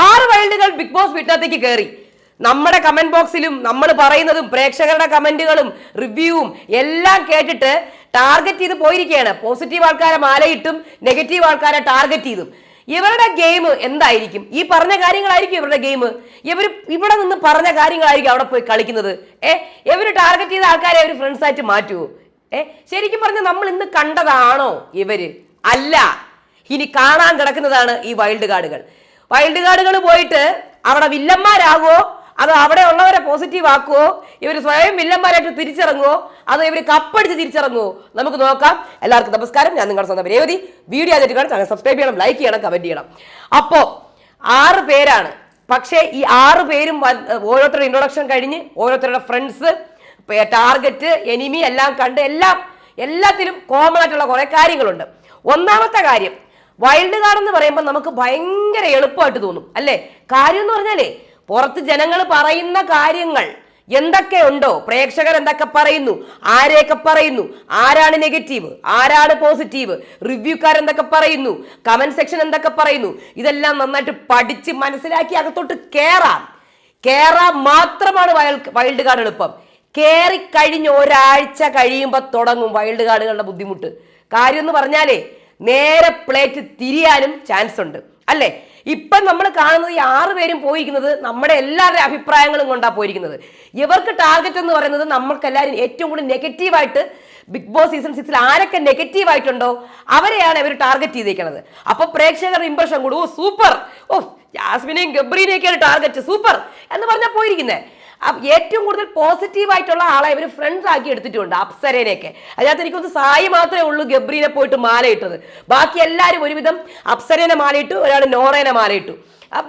ആറ് വൈൽഡുകൾ big boss വീട്ടിനകത്തേക്ക് കയറി. നമ്മുടെ കമന്റ് ബോക്സിലും നമ്മൾ പറയുന്നതും പ്രേക്ഷകരുടെ കമന്റുകളും റിവ്യൂവും എല്ലാം കേട്ടിട്ട് ടാർഗറ്റ് ചെയ്ത് പോയിരിക്കുകയാണ്. പോസിറ്റീവ് ആൾക്കാരെ മാലയിട്ടും നെഗറ്റീവ് ആൾക്കാരെ ടാർഗറ്റ് ചെയ്തും. ഇവരുടെ ഗെയിം എന്തായിരിക്കും? ഈ പറഞ്ഞ കാര്യങ്ങളായിരിക്കും ഇവരുടെ ഗെയിം ഇവർ ഇവിടെ നിന്ന് പറഞ്ഞ കാര്യങ്ങളായിരിക്കും അവിടെ പോയി കളിക്കുന്നത്. ഏ? ഇവർ ടാർഗറ്റ് ചെയ്ത ആൾക്കാരെ അവർ ഫ്രണ്ട്സ് ആയിട്ട് മാറ്റുമോ ഏ? ശരിക്കും പറഞ്ഞാൽ നമ്മൾ ഇന്ന് കണ്ടതാണോ ഇവർ? അല്ല. ഇനി കാണാൻ കിടക്കുന്നതാണ് ഈ വൈൽഡ് കാർഡുകൾ വൈൽഡ് കാർഡുകൾ പോയിട്ട് അവിടെ വില്ലന്മാരാകുമോ അത് അവിടെ ഉള്ളവരെ പോസിറ്റീവ് ആക്കുവോ? ഇവർ സ്വയം വില്ലന്മാരായിട്ട് തിരിച്ചിറങ്ങുവോ? അതോ ഇവർ കപ്പടിച്ച് തിരിച്ചിറങ്ങുവോ? നമുക്ക് നോക്കാം. എല്ലാവർക്കും നമസ്കാരം. ഞാൻ നിങ്ങളുടെ സ്വന്തം രേവതി. വീഡിയോ ആയിട്ട് കാണാൻ സബ്സ്ക്രൈബ് ചെയ്യണം ലൈക്ക് ചെയ്യണം കമന്റ് ചെയ്യണം. അപ്പോൾ ആറ് പേരാണ്. പക്ഷേ ഈ ആറ് പേരും ഓരോരുത്തരുടെ ഇൻട്രൊഡക്ഷൻ കഴിഞ്ഞ് ഓരോരുത്തരുടെ ഫ്രണ്ട്സ് ടാർഗറ്റ് എനിമി എല്ലാം കണ്ട് എല്ലാം എല്ലാത്തിലും കോമൺ ആയിട്ടുള്ള കുറേ കാര്യങ്ങളുണ്ട്. ഒന്നാമത്തെ കാര്യം വൈൽഡ് കാർഡ് എന്ന് പറയുമ്പോൾ നമുക്ക് ഭയങ്കര എളുപ്പമായിട്ട് തോന്നും അല്ലേ? കാര്യം എന്ന് പറഞ്ഞാലേ പുറത്ത് ജനങ്ങൾ പറയുന്ന കാര്യങ്ങൾ എന്തൊക്കെ ഉണ്ടോ പ്രേക്ഷകർ എന്തൊക്കെ പറയുന്നു ആരെയൊക്കെ പറയുന്നു ആരാണ് നെഗറ്റീവ് ആരാണ് പോസിറ്റീവ് റിവ്യൂക്കാർ എന്തൊക്കെ പറയുന്നു കമന്റ് സെക്ഷൻ എന്തൊക്കെ പറയുന്നു ഇതെല്ലാം നന്നായിട്ട് പഠിച്ച് മനസ്സിലാക്കി അകത്തോട്ട് കേറാം. കേറാൻ മാത്രമാണ് വൈൽഡ് കാർഡ് എളുപ്പം. കേറി കഴിഞ്ഞ് ഒരാഴ്ച കഴിയുമ്പോൾ തുടങ്ങും വൈൽഡ് കാർഡുകളുടെ ബുദ്ധിമുട്ട്. കാര്യം എന്ന് പറഞ്ഞാലേ നേരെ പ്ലേറ്റ് തിരിയാനും ചാൻസ് ഉണ്ട്. അല്ലേ? ഇപ്പം നമ്മൾ കാണുന്നത് ഈ ആറ് പേരും പോയിരിക്കുന്നത് നമ്മുടെ എല്ലാവരുടെയും അഭിപ്രായങ്ങളും കൊണ്ടാണ് പോയിരിക്കുന്നത്. ഇവർക്ക് ടാർഗറ്റ് എന്ന് പറയുന്നത് നമ്മൾക്ക് എല്ലാവരും ഏറ്റവും കൂടുതൽ നെഗറ്റീവായിട്ട് ബിഗ് ബോസ് സീസൺ സിക്സിൽ ആരൊക്കെ നെഗറ്റീവ് ആയിട്ടുണ്ടോ അവരെയാണ് ഇവർ ടാർഗറ്റ് ചെയ്തേക്കുന്നത് അപ്പോൾ പ്രേക്ഷകരുടെ ഇമ്പ്രഷൻ കൂടും ഓ സൂപ്പർ ഓ ജാസ്മിനെയും ഗബ്രീനെയൊക്കെയാണ് ടാർഗറ്റ് സൂപ്പർ എന്ന് പറഞ്ഞാൽ പോയിരിക്കുന്നത് ഏറ്റവും കൂടുതൽ പോസിറ്റീവ് ആയിട്ടുള്ള ആളെ ഇവർ ഫ്രണ്ട്സ് ആക്കി എടുത്തിട്ടുണ്ട് അപ്സരേനെയൊക്കെ. അതിനകത്ത് എനിക്കൊന്ന് സായി മാത്രമേ ഉള്ളൂ ഗബ്രീനെ പോയിട്ട് മാലയിട്ടത് ബാക്കി എല്ലാവരും ഒരുവിധം അപ്സരേനെ മാലയിട്ടു ഒരാൾ നോറേനെ മാലയിട്ടു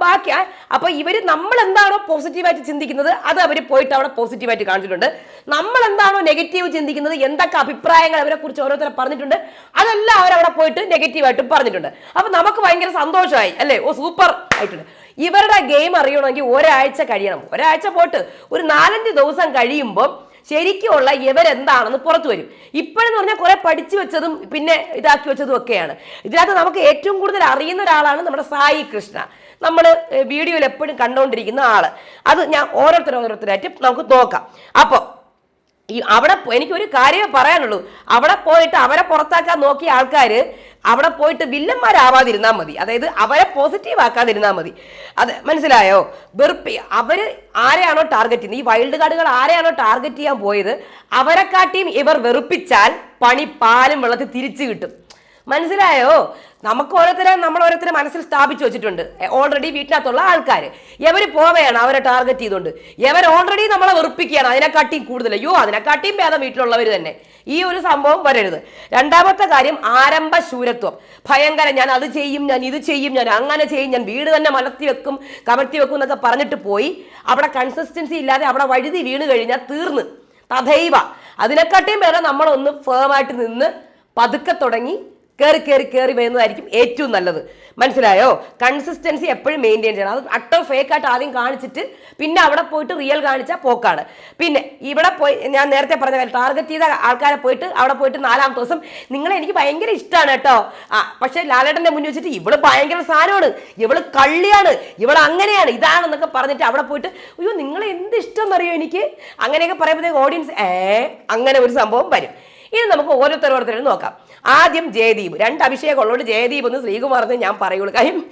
ബാക്കി അപ്പോൾ അപ്പൊ ഇവർ നമ്മൾ എന്താണോ പോസിറ്റീവായിട്ട് ചിന്തിക്കുന്നത് അത് അവർ പോയിട്ട് അവിടെ പോസിറ്റീവായിട്ട് കാണിച്ചിട്ടുണ്ട്. നമ്മൾ എന്താണോ നെഗറ്റീവ് ചിന്തിക്കുന്നത് എന്തൊക്കെ അഭിപ്രായങ്ങൾ അവരെ കുറിച്ച് ഓരോരുത്തരെ പറഞ്ഞിട്ടുണ്ട് അതെല്ലാം അവരവിടെ പോയിട്ട് നെഗറ്റീവായിട്ട് പറഞ്ഞിട്ടുണ്ട്. അപ്പൊ നമുക്ക് ഭയങ്കര സന്തോഷമായി അല്ലേ? ഓ സൂപ്പർ ആയിട്ടുണ്ട്. ഇവരുടെ ഗെയിം അറിയണമെങ്കിൽ ഒരാഴ്ച കഴിയണം. ഒരാഴ്ച പോട്ട് ഒരു നാലഞ്ച് ദിവസം കഴിയുമ്പോൾ ശരിക്കുമുള്ള ഇവരെന്താണെന്ന് പുറത്തു വരും. ഇപ്പോഴെന്ന് പറഞ്ഞാൽ കുറെ പഠിച്ചു വെച്ചതും പിന്നെ ഇതാക്കി വെച്ചതും ഒക്കെയാണ്. ഇതിനകത്ത് നമുക്ക് ഏറ്റവും കൂടുതൽ അറിയുന്ന ഒരാളാണ് നമ്മുടെ സായി കൃഷ്ണ. നമ്മൾ വീഡിയോയിൽ എപ്പോഴും കണ്ടുകൊണ്ടിരിക്കുന്ന ആൾ. അത് ഞാൻ ഓരോരുത്തർ ഓരോരുത്തരായിട്ട് നമുക്ക് നോക്കാം. അപ്പോൾ ഈ അവിടെ എനിക്കൊരു കാര്യമേ പറയാനുള്ളൂ. അവിടെ പോയിട്ട് അവരെ പുറത്താക്കാൻ നോക്കിയ ആൾക്കാർ അവിടെ പോയിട്ട് വില്ലന്മാരാവാതിരുന്നാൽ മതി. അതായത് അവരെ പോസിറ്റീവ് ആക്കാതിരുന്നാൽ മതി. അത് മനസ്സിലായോ? വെറുപ്പി. അവർ ആരെയാണോ ടാർഗറ്റ് ചെയ്യുന്നത്? ഈ വൈൽഡ് കാർഡുകൾ ആരെയാണോ ടാർഗറ്റ് ചെയ്യാൻ പോയത്? അവരെക്കാട്ടിയും ഇവർ വെറുപ്പിച്ചാൽ പണി പാലും വെള്ളത്തിൽ തിരിച്ചു കിട്ടും. മനസ്സിലായോ? നമുക്ക് ഓരോരുത്തരെ നമ്മൾ ഓരോരുത്തരെ മനസ്സിൽ സ്ഥാപിച്ചു വെച്ചിട്ടുണ്ട്. ഓൾറെഡി വീട്ടിനകത്തുള്ള ആൾക്കാർ എവർ പോവുകയാണ് അവരെ ടാർഗറ്റ് ചെയ്തുകൊണ്ട് എവർ ഓൾറെഡി നമ്മളെ വെറുപ്പിക്കുകയാണ്? അതിനെക്കാട്ടിയും കൂടുതൽ. അയ്യോ അതിനെക്കാട്ടിയും ഭേദം വീട്ടിലുള്ളവർ തന്നെ. ഈ ഒരു സംഭവം വരരുത്. രണ്ടാമത്തെ കാര്യം ആരംഭ ശൂരത്വം. ഭയങ്കര ഞാൻ അത് ചെയ്യും ഞാൻ ഇത് ചെയ്യും ഞാൻ അങ്ങനെ ചെയ്യും ഞാൻ വീട് തന്നെ മലർത്തി വെക്കും കമഴ്ത്തി വെക്കും എന്നൊക്കെ പറഞ്ഞിട്ട് പോയി. അവിടെ കൺസിസ്റ്റൻസി ഇല്ലാതെ അവിടെ വഴുതി വീണ് കഴിഞ്ഞാൽ തീർന്ന്. തഥൈവ. അതിനെക്കാട്ടിയും വേറെ നമ്മളൊന്ന് ഫേമായിട്ട് നിന്ന് പതുക്കെ തുടങ്ങി കയറി കയറി കയറി വരുന്നതായിരിക്കും ഏറ്റവും നല്ലത്. മനസ്സിലായോ? കൺസിസ്റ്റൻസി എപ്പോഴും മെയിന്റെയിൻ ചെയ്യണം. അത് അട്ടോ ഫേക്ക് ആയിട്ട് ആദ്യം കാണിച്ചിട്ട് പിന്നെ അവിടെ പോയിട്ട് റിയൽ കാണിച്ചാൽ പോക്കാണ്. പിന്നെ ഇവിടെ പോയി ഞാൻ നേരത്തെ പറഞ്ഞ ടാർഗറ്റ് ചെയ്ത ആൾക്കാരെ പോയിട്ട് അവിടെ പോയിട്ട് നാലാമത്തെ ദിവസം നിങ്ങളെ എനിക്ക് ഭയങ്കര ഇഷ്ടമാണ് കേട്ടോ. ആ പക്ഷെ ലാലേട്ടന്റെ മുന്നിൽ വെച്ചിട്ട് ഇവൾ ഭയങ്കര സാധനമാണ് ഇവൾ കള്ളിയാണ് ഇവൾ അങ്ങനെയാണ് ഇതാണെന്നൊക്കെ പറഞ്ഞിട്ട് അവിടെ പോയിട്ട് അയ്യോ നിങ്ങളെ എന്ത് ഇഷ്ടം എന്നറിയോ എനിക്ക്? അങ്ങനെയൊക്കെ പറയുമ്പോഴത്തേക്ക് ഓഡിയൻസ് ഏ? അങ്ങനെ ഒരു സംഭവം വരും. ഇനി നമുക്ക് ഓരോരുത്തരോരുത്തരും നോക്കാം. ആദ്യം ജയദീപ്. രണ്ട് അഭിഷേകം ഉള്ളതുകൊണ്ട് ജയദീപ് എന്ന് ശ്രീകുമാർ ഞാൻ പറയുള്ളൂ. കാര്യം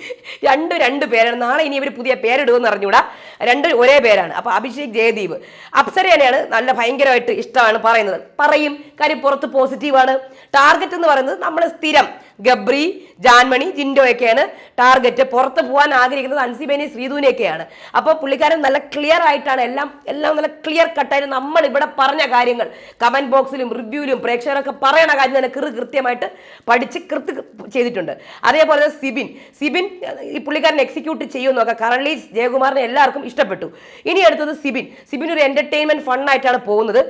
രണ്ട് രണ്ട് പേരാണ്. നാളെ ഇനി ഇവർ പുതിയ പേരിടുമെന്ന് അറിഞ്ഞൂടാ രണ്ട് ഒരേ പേരാണ്. അപ്പോൾ അഭിഷേക് ജയദീപ്. അപ്സരേനെയാണ് നല്ല ഭയങ്കരമായിട്ട് ഇഷ്ടമാണ് പറയുന്നത്. പറയും. കാര്യം പുറത്ത് പോസിറ്റീവാണ് ടാർഗറ്റ് എന്ന് പറയുന്നത് നമ്മൾ സ്ഥിരം ഗബ്രി ജാൻമണി ജിൻഡോ ഒക്കെയാണ് ടാർഗറ്റ് പുറത്ത് പോകാൻ ആഗ്രഹിക്കുന്നത്. അൻസിബേനി ശ്രീധുവിനെയൊക്കെയാണ്. അപ്പോൾ പുള്ളിക്കാരൻ നല്ല ക്ലിയർ ആയിട്ടാണ് എല്ലാം എല്ലാം നല്ല ക്ലിയർ കട്ടായിട്ട് നമ്മൾ ഇവിടെ പറഞ്ഞ കാര്യങ്ങൾ. കമന്റ് ബോക്സിലും റിവ്യൂവിലും പ്രേക്ഷകരൊക്കെ പറയണ കാര്യം തന്നെ കൃ കൃത്യമായിട്ട് പഠിച്ച് കൃത്യ ചെയ്തിട്ടുണ്ട്. അതേപോലെ സിബിൻ. സിബിൻ ഈ പുള്ളിക്കാരൻ എക്സിക്യൂട്ട് ചെയ്യുമെന്നൊക്കെ നോക്കാം. കറൻലി ജയകുമാറിനെ എല്ലാവർക്കും ഇഷ്ടപ്പെട്ടു. ഇനി അടുത്തത് സിബിൻ. സിബിൻ ഒരു എന്റർടൈൻമെന്റ് ഫണ്ണായിട്ടാണ് പോകുന്നത്.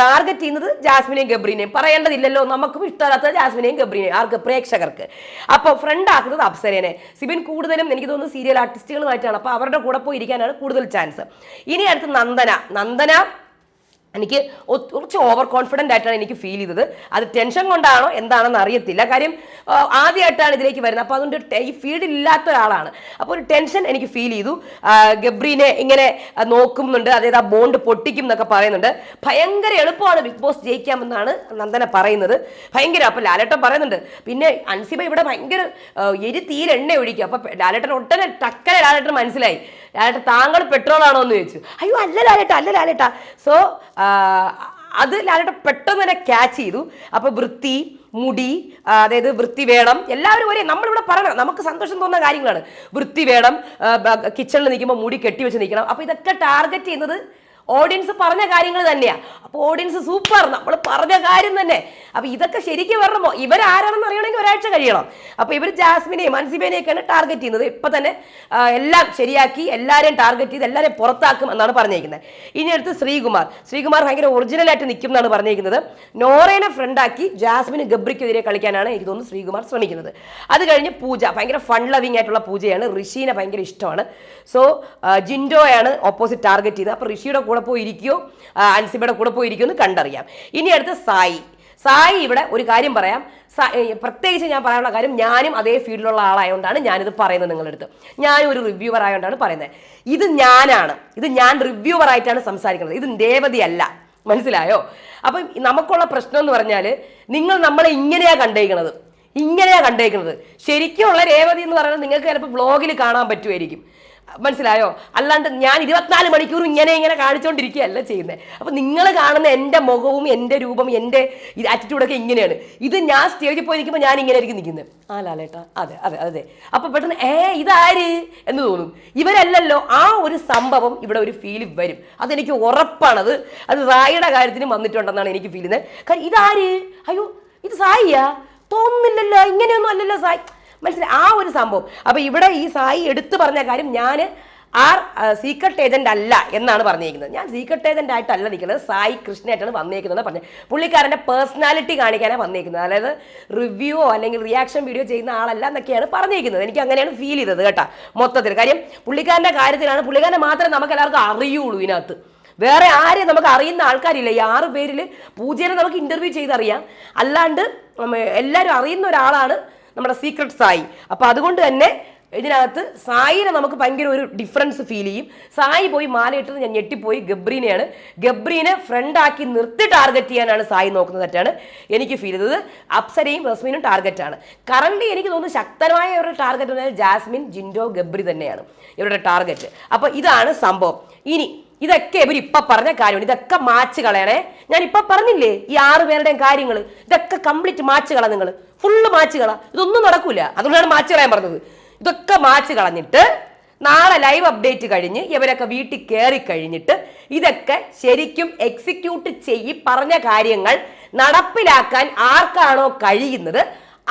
ടാർഗറ്റ് ചെയ്യുന്നത് ജാസ്മിനെയും ഗബ്രീനെയും. പറയേണ്ടതില്ലല്ലോ. നമുക്കും ഇഷ്ടമല്ലാത്തത് ജാസ്മിനെയും ഗബ്രീനെയും. ആർക്ക്? പ്രേക്ഷകർക്ക്. അപ്പോൾ ഫ്രണ്ട് ആക്കുന്നത് അപ്സരേനെ. സിബിൻ കൂടുതലും എനിക്ക് തോന്നുന്നു സീരിയൽ ആർട്ടിസ്റ്റുകളുമായിട്ടാണ് അപ്പോൾ അവരുടെ കൂടെ പോയി ഇരിക്കാനാണ് കൂടുതൽ ചാൻസ് ഇനി അടുത്ത് നന്ദന. നന്ദന എനിക്ക് കുറച്ച് ഓവർ കോൺഫിഡന്റ് ആയിട്ടാണ് എനിക്ക് ഫീൽ ചെയ്തത്. അത് ടെൻഷൻ കൊണ്ടാണോ എന്താണെന്ന് അറിയത്തില്ല. കാര്യം ആദ്യമായിട്ടാണ് ഇതിലേക്ക് വരുന്നത്. അപ്പോൾ അതുകൊണ്ട് ഈ ഫീൽഡ് ഇല്ലാത്ത ഒരാളാണ്. അപ്പോൾ ഒരു ടെൻഷൻ എനിക്ക് ഫീൽ ചെയ്തു. ഗബ്രീനെ ഇങ്ങനെ നോക്കുന്നുണ്ട്. അതായത് ആ ബോണ്ട് പൊട്ടിക്കും എന്നൊക്കെ പറയുന്നുണ്ട്. ഭയങ്കര എളുപ്പമാണ് ബിഗ് ബോസ് ജയിക്കാമെന്നാണ് നന്ദന പറയുന്നത്. ഭയങ്കര അപ്പോൾ ലാലേട്ടൻ പറയുന്നുണ്ട്. പിന്നെ അൻസിബ ഇവിടെ ഭയങ്കര എരി തീരെ എണ്ണ ഒഴിക്കുക അപ്പോൾ ലാലേട്ടൻ ഒട്ടനെ ടക്കനെ ലാലേട്ടൻ മനസ്സിലായി. ലാലേട്ടൻ താങ്കൾ പെട്രോളാണോ എന്ന് ചോദിച്ചു. അയ്യോ അല്ല ലാലേട്ട അല്ല ലാലേട്ട. സോ അത് ലാലേട്ടൻ പെട്ടെന്ന് തന്നെ ക്യാച്ച് ചെയ്തു. അപ്പോൾ വൃത്തി മുടി അതായത് വൃത്തി വേണം എല്ലാവരും ഒരേ നമ്മളിവിടെ പറയണം നമുക്ക് സന്തോഷം തോന്നുന്ന കാര്യങ്ങളാണ്. വൃത്തി വേണം കിച്ചണിൽ നിൽക്കുമ്പോൾ മുടി കെട്ടി വെച്ച് നിൽക്കണം. അപ്പോൾ ഇതൊക്കെ ടാർഗറ്റ് ചെയ്യുന്നത് ഓഡിയൻസ് പറഞ്ഞ കാര്യങ്ങൾ തന്നെയാണ് അപ്പോൾ ഓഡിയൻസ് സൂപ്പർ നമ്മൾ പറഞ്ഞ കാര്യം തന്നെ. അപ്പോൾ ഇതൊക്കെ ശരിക്കും വരണമോ? ഇവരാരാണെന്ന് അറിയണമെങ്കിൽ ഒരാഴ്ച കഴിയണം. അപ്പോൾ ഇവർ ജാസ്മിനെയും അൻസിബേനെയൊക്കെയാണ് ടാർഗറ്റ് ചെയ്യുന്നത്. ഇപ്പം തന്നെ എല്ലാം ശരിയാക്കി എല്ലാവരെയും ടാർഗറ്റ് ചെയ്ത് എല്ലാവരെയും പുറത്താക്കും എന്നാണ് പറഞ്ഞിരിക്കുന്നത് ഇനി അടുത്ത് ശ്രീകുമാർ. ശ്രീകുമാർ ഭയങ്കര ഒറിജിനലായിട്ട് നിൽക്കും എന്നാണ് പറഞ്ഞിരിക്കുന്നത് നോറേനെ ഫ്രണ്ടാക്കി ജാസ്മിന് ഗബ്രിക്കെതിരെ കളിക്കാനാണ് എനിക്ക് തോന്നുന്നു ശ്രീകുമാർ ശ്രമിക്കുന്നത്. അത് കഴിഞ്ഞ് പൂജ. ഭയങ്കര ഫൺ ലവിങ് ആയിട്ടുള്ള പൂജയാണ്. ഋഷീനെ ഭയങ്കര ഇഷ്ടമാണ്. സോ ജിൻഡോയാണ് ഓപ്പോസിറ്റ് ടാർഗറ്റ് ചെയ്തത്. അപ്പോൾ ഋഷിയുടെ കൂടെ പോയി ഇരിക്കുകയോ ആ, അൻസിബയുടെ കൂടെ പോയി ഇരിക്കുമോ എന്ന് കണ്ടറിയാം. ഇനി അടുത്ത സായി. സായി ഇവിടെ ഒരു കാര്യം പറയാം. പ്രത്യേകിച്ച് ഞാൻ പറയാനുള്ള കാര്യം ഞാനും അതേ ഫീൽഡിലുള്ള ആളായതുകൊണ്ടാണ് ഞാനിത് പറയുന്നത് നിങ്ങളുടെ അടുത്ത്. ഞാനും ഒരു റിവ്യൂവർ ആയതുകൊണ്ടാണ് പറയുന്നത്. ഇത് ഞാനാണ്. ഇത് ഞാൻ റിവ്യൂവർ ആയിട്ടാണ് സംസാരിക്കുന്നത്. ഇത് ദേവതി അല്ല. മനസ്സിലായോ? അപ്പം നമുക്കുള്ള പ്രശ്നം എന്ന് പറഞ്ഞാൽ നിങ്ങൾ നമ്മളെ ഇങ്ങനെയാ കണ്ടേക്കുന്നത് ഇങ്ങനെയാ കണ്ടേക്കുന്നത് ശരിക്കുമുള്ള രേവതി എന്ന് പറയുന്നത് നിങ്ങൾക്ക് ചിലപ്പോൾ വ്ളോഗിൽ കാണാൻ പറ്റുമായിരിക്കും. മനസ്സിലായോ? അല്ലാണ്ട് ഞാൻ ഇരുപത്തിനാല് മണിക്കൂർ ഇങ്ങനെ ഇങ്ങനെ കാണിച്ചുകൊണ്ടിരിക്കുകയല്ല ചെയ്യുന്നത് അപ്പം നിങ്ങൾ കാണുന്ന എന്റെ മുഖവും എന്റെ രൂപം എന്റെ ആറ്റിറ്റ്യൂഡൊക്കെ ഇങ്ങനെയാണ്. ഇത് ഞാൻ സ്റ്റേജിൽ പോയി നിൽക്കുമ്പോൾ ഞാൻ ഇങ്ങനെ ആയിരിക്കും നിൽക്കുന്നത് ആ ലാലേട്ടാ അതെ അതെ അതെ. അപ്പം പെട്ടെന്ന് ഏ ഇതാര്? എന്ന് തോന്നും. ഇവരല്ലല്ലോ ആ ഒരു സംഭവം ഇവിടെ ഒരു ഫീൽ വരും. അതെനിക്ക് ഉറപ്പാണത്. അത് സായിയുടെ കാര്യത്തിന് വന്നിട്ടുണ്ടെന്നാണ് എനിക്ക് ഫീൽ ചെയ്യുന്നത് കാരണം ഇതാര്? അയ്യോ ഇത് സായിയാ? തോന്നുന്നില്ലല്ലോ ഇങ്ങനെയൊന്നും അല്ലല്ലോ സായി. മനസ്സിലായി? ആ ഒരു സംഭവം. അപ്പോൾ ഇവിടെ ഈ സായി എടുത്തു പറഞ്ഞ കാര്യം ഞാൻ ആർ സീക്രട്ട് ഏജന്റ് അല്ല എന്നാണ് പറഞ്ഞിരിക്കുന്നത്. ഞാൻ സീക്രട്ട് ഏജന്റ് ആയിട്ടല്ല നിൽക്കുന്നത്. സായി കൃഷ്ണയായിട്ടാണ് വന്നേക്കുന്നത് പറഞ്ഞത് പുള്ളിക്കാരന്റെ പേഴ്സണാലിറ്റി കാണിക്കാനാണ് വന്നേക്കുന്നത്. അതായത് റിവ്യൂവോ അല്ലെങ്കിൽ റിയാക്ഷൻ വീഡിയോ ചെയ്യുന്ന ആളല്ല എന്നൊക്കെയാണ് പറഞ്ഞിരിക്കുന്നത്. എനിക്ക് അങ്ങനെയാണ് ഫീൽ ചെയ്തത് കേട്ടോ മൊത്തത്തിൽ കാര്യം പുള്ളിക്കാരന്റെ കാര്യത്തിലാണ് പുള്ളിക്കാരനെ മാത്രമേ നമുക്ക് എല്ലാവർക്കും അറിയുള്ളൂ ഇതിനകത്ത്. വേറെ ആരെയും നമുക്ക് അറിയുന്ന ആൾക്കാരില്ല. ഈ ആറ് പേരിൽ പൂജേനെ നമുക്ക് ഇന്റർവ്യൂ ചെയ്തറിയാം. അല്ലാണ്ട് എല്ലാവരും അറിയുന്ന ഒരാളാണ് നമ്മുടെ സീക്രട്ട് സായി. അപ്പോൾ അതുകൊണ്ട് തന്നെ ഇതിനകത്ത് സായിനെ നമുക്ക് ഭയങ്കര ഒരു ഡിഫറൻസ് ഫീൽ ചെയ്യും. സായി പോയി മാലയിട്ടത് ഞാൻ ഞെട്ടിപ്പോയി. ഗബ്രീനെയാണ്. ഗബ്രീനെ ഫ്രണ്ടാക്കി നിർത്തി ടാർഗറ്റ് ചെയ്യാനാണ് സായി നോക്കുന്നത് തെറ്റാണ് എനിക്ക് ഫീൽ ചെയ്തത്. അപ്സരയും റസ്മിനും ടാർഗറ്റാണ് കറണ്ട് എനിക്ക് തോന്നുന്നു ശക്തമായ ഒരു ടാർഗറ്റ് ജാസ്മിൻ ജിൻഡോ ഗബ്രി തന്നെയാണ് ഇവരുടെ ടാർഗറ്റ് അപ്പോൾ ഇതാണ് സംഭവം. ഇനി ഇതൊക്കെ ഇവർ ഇപ്പൊ പറഞ്ഞ കാര്യമാണ്. ഇതൊക്കെ മാച്ച് കളയണേ. ഞാൻ ഇപ്പൊ പറഞ്ഞില്ലേ ഈ ആറ് പേരുടെയും കാര്യങ്ങൾ ഇതൊക്കെ കംപ്ലീറ്റ് മാച്ച് കള നിങ്ങൾ ഫുള്ള് മാച്ച് കള. ഇതൊന്നും നടക്കൂല. അതുകൊണ്ടാണ് മാച്ച് കളയാൻ പറഞ്ഞത്. ഇതൊക്കെ മാച്ച് കളഞ്ഞിട്ട് നാളെ ലൈവ് അപ്ഡേറ്റ് കഴിഞ്ഞ് ഇവരൊക്കെ വീട്ടിൽ കയറി കഴിഞ്ഞിട്ട് ഇതൊക്കെ ശരിക്കും എക്സിക്യൂട്ട് ചെയ്യി പറഞ്ഞ കാര്യങ്ങൾ നടപ്പിലാക്കാൻ ആർക്കാണോ കഴിയുന്നത്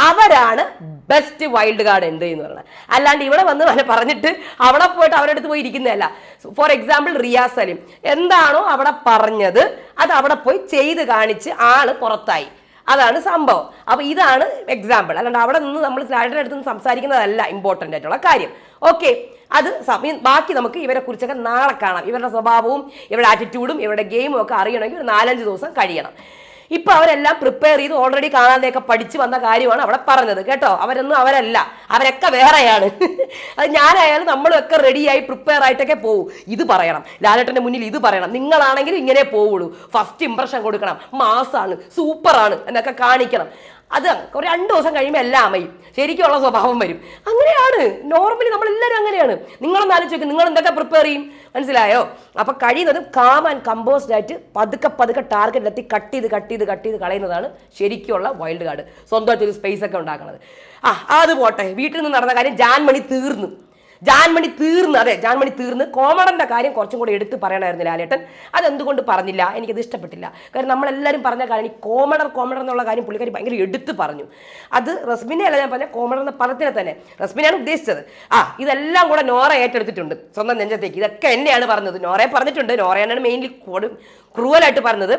അവരാണ് ബെസ്റ്റ് വൈൽഡ് കാർഡ് എന്ത് എന്ന് പറയുന്നത് അല്ലാണ്ട് ഇവിടെ വന്ന് അവനെ പറഞ്ഞിട്ട് അവിടെ പോയിട്ട് അവരുടെ അടുത്ത് പോയി ഇരിക്കുന്നതല്ല. ഫോർ എക്സാമ്പിൾ റിയാ സലീം. എന്താണോ അവിടെ പറഞ്ഞത് അത് അവിടെ പോയി ചെയ്ത് കാണിച്ച് ആൾ പുറത്തായി. അതാണ് സംഭവം. അപ്പൊ ഇതാണ് എക്സാമ്പിൾ അല്ലാണ്ട് അവിടെ നിന്ന് നമ്മൾ സ്ലാഡിന്റെ അടുത്ത് നിന്ന് സംസാരിക്കുന്നതല്ല ഇമ്പോർട്ടന്റ് ആയിട്ടുള്ള കാര്യം. ഓക്കെ അത് ബാക്കി നമുക്ക് ഇവരെ കുറിച്ചൊക്കെ നാളെ കാണാം. ഇവരുടെ സ്വഭാവവും ഇവരുടെ ആറ്റിറ്റ്യൂഡും ഇവരുടെ ഗെയിമും ഒക്കെ അറിയണമെങ്കിൽ ഒരു നാലഞ്ച് ദിവസം കഴിയണം. ഇപ്പൊ അവരെല്ലാം പ്രിപ്പയർ ചെയ്ത് ഓൾറെഡി കാണാതെയൊക്കെ പഠിച്ചു വന്ന കാര്യമാണ് അവിടെ പറഞ്ഞത് കേട്ടോ? അവരൊന്നും അവരല്ല. അവരൊക്കെ വേറെയാണ്. അത് ഞാനായാലും നമ്മളും ഒക്കെ റെഡിയായി പ്രിപ്പയർ ആയിട്ടൊക്കെ പോകും ഇത് പറയണം. ലാലേട്ടന്റെ മുന്നിൽ ഇത് പറയണം. നിങ്ങളാണെങ്കിൽ ഇങ്ങനെ പോവുള്ളൂ. ഫസ്റ്റ് ഇംപ്രഷൻ കൊടുക്കണം. മാസാണ്. സൂപ്പറാണ് എന്നൊക്കെ കാണിക്കണം. അത് കുറെ രണ്ട് ദിവസം കഴിയുമ്പോൾ എല്ലാം അമയും. ശരിക്കുള്ള സ്വഭാവം വരും. അങ്ങനെയാണ്. നോർമലി നമ്മളെല്ലാവരും അങ്ങനെയാണ്. നിങ്ങളൊന്ന് ആലോചിച്ച് നിങ്ങൾ എന്തൊക്കെ പ്രിപ്പയർ ചെയ്യും? മനസ്സിലായോ? അപ്പൊ കഴിയുന്നത് കാം ആൻഡ് കമ്പോസ്ഡ് ആയിട്ട് പതുക്കെ പതുക്കെ ടാർഗറ്റിലെത്തി കട്ട് ചെയ്ത് കട്ട് ചെയ്ത് കട്ട് ചെയ്ത് കളയുന്നതാണ് ശരിക്കുള്ള വൈൽഡ് കാർഡ് സ്വന്തമായിട്ടൊരു സ്പേസ് ഒക്കെ ഉണ്ടാക്കുന്നത് ആ അത് പോട്ടെ. വീട്ടിൽ നിന്ന് നടന്ന കാര്യം ജാൻമണി തീർന്നു. ജാൻമണി തീർന്ന് അതെ ജാൻമണി തീർന്ന് കോമഡന്റെ കാര്യം കുറച്ചും കൂടി എടുത്ത് പറയണമായിരുന്നു ലാലേട്ടൻ. അതെന്തുകൊണ്ട് പറഞ്ഞില്ല? എനിക്കത് ഇഷ്ടപ്പെട്ടില്ല. കാരണം നമ്മളെല്ലാവരും പറഞ്ഞ കാര്യം കോമഡർ കോമഡർ എന്നുള്ള കാര്യം പുള്ളിക്കാരി ഭയങ്കര എടുത്ത് പറഞ്ഞു. അത് റസ്മിനെ അല്ല ഞാൻ പറഞ്ഞ കോമഡർ എന്ന പദത്തിനെ തന്നെ. റസ്മിനെയാണ് ഉദ്ദേശിച്ചത്. ആ ഇതെല്ലാം കൂടെ നോറ ഏറ്റെടുത്തിട്ടുണ്ട് സ്വന്തം നെഞ്ചത്തേക്ക്. ഇതൊക്കെ എന്നെയാണ് പറഞ്ഞത്. നോറയെ പറഞ്ഞിട്ടുണ്ട്. നോറയാണ് മെയിൻലി ക്രൂവലായിട്ട് പറഞ്ഞത്.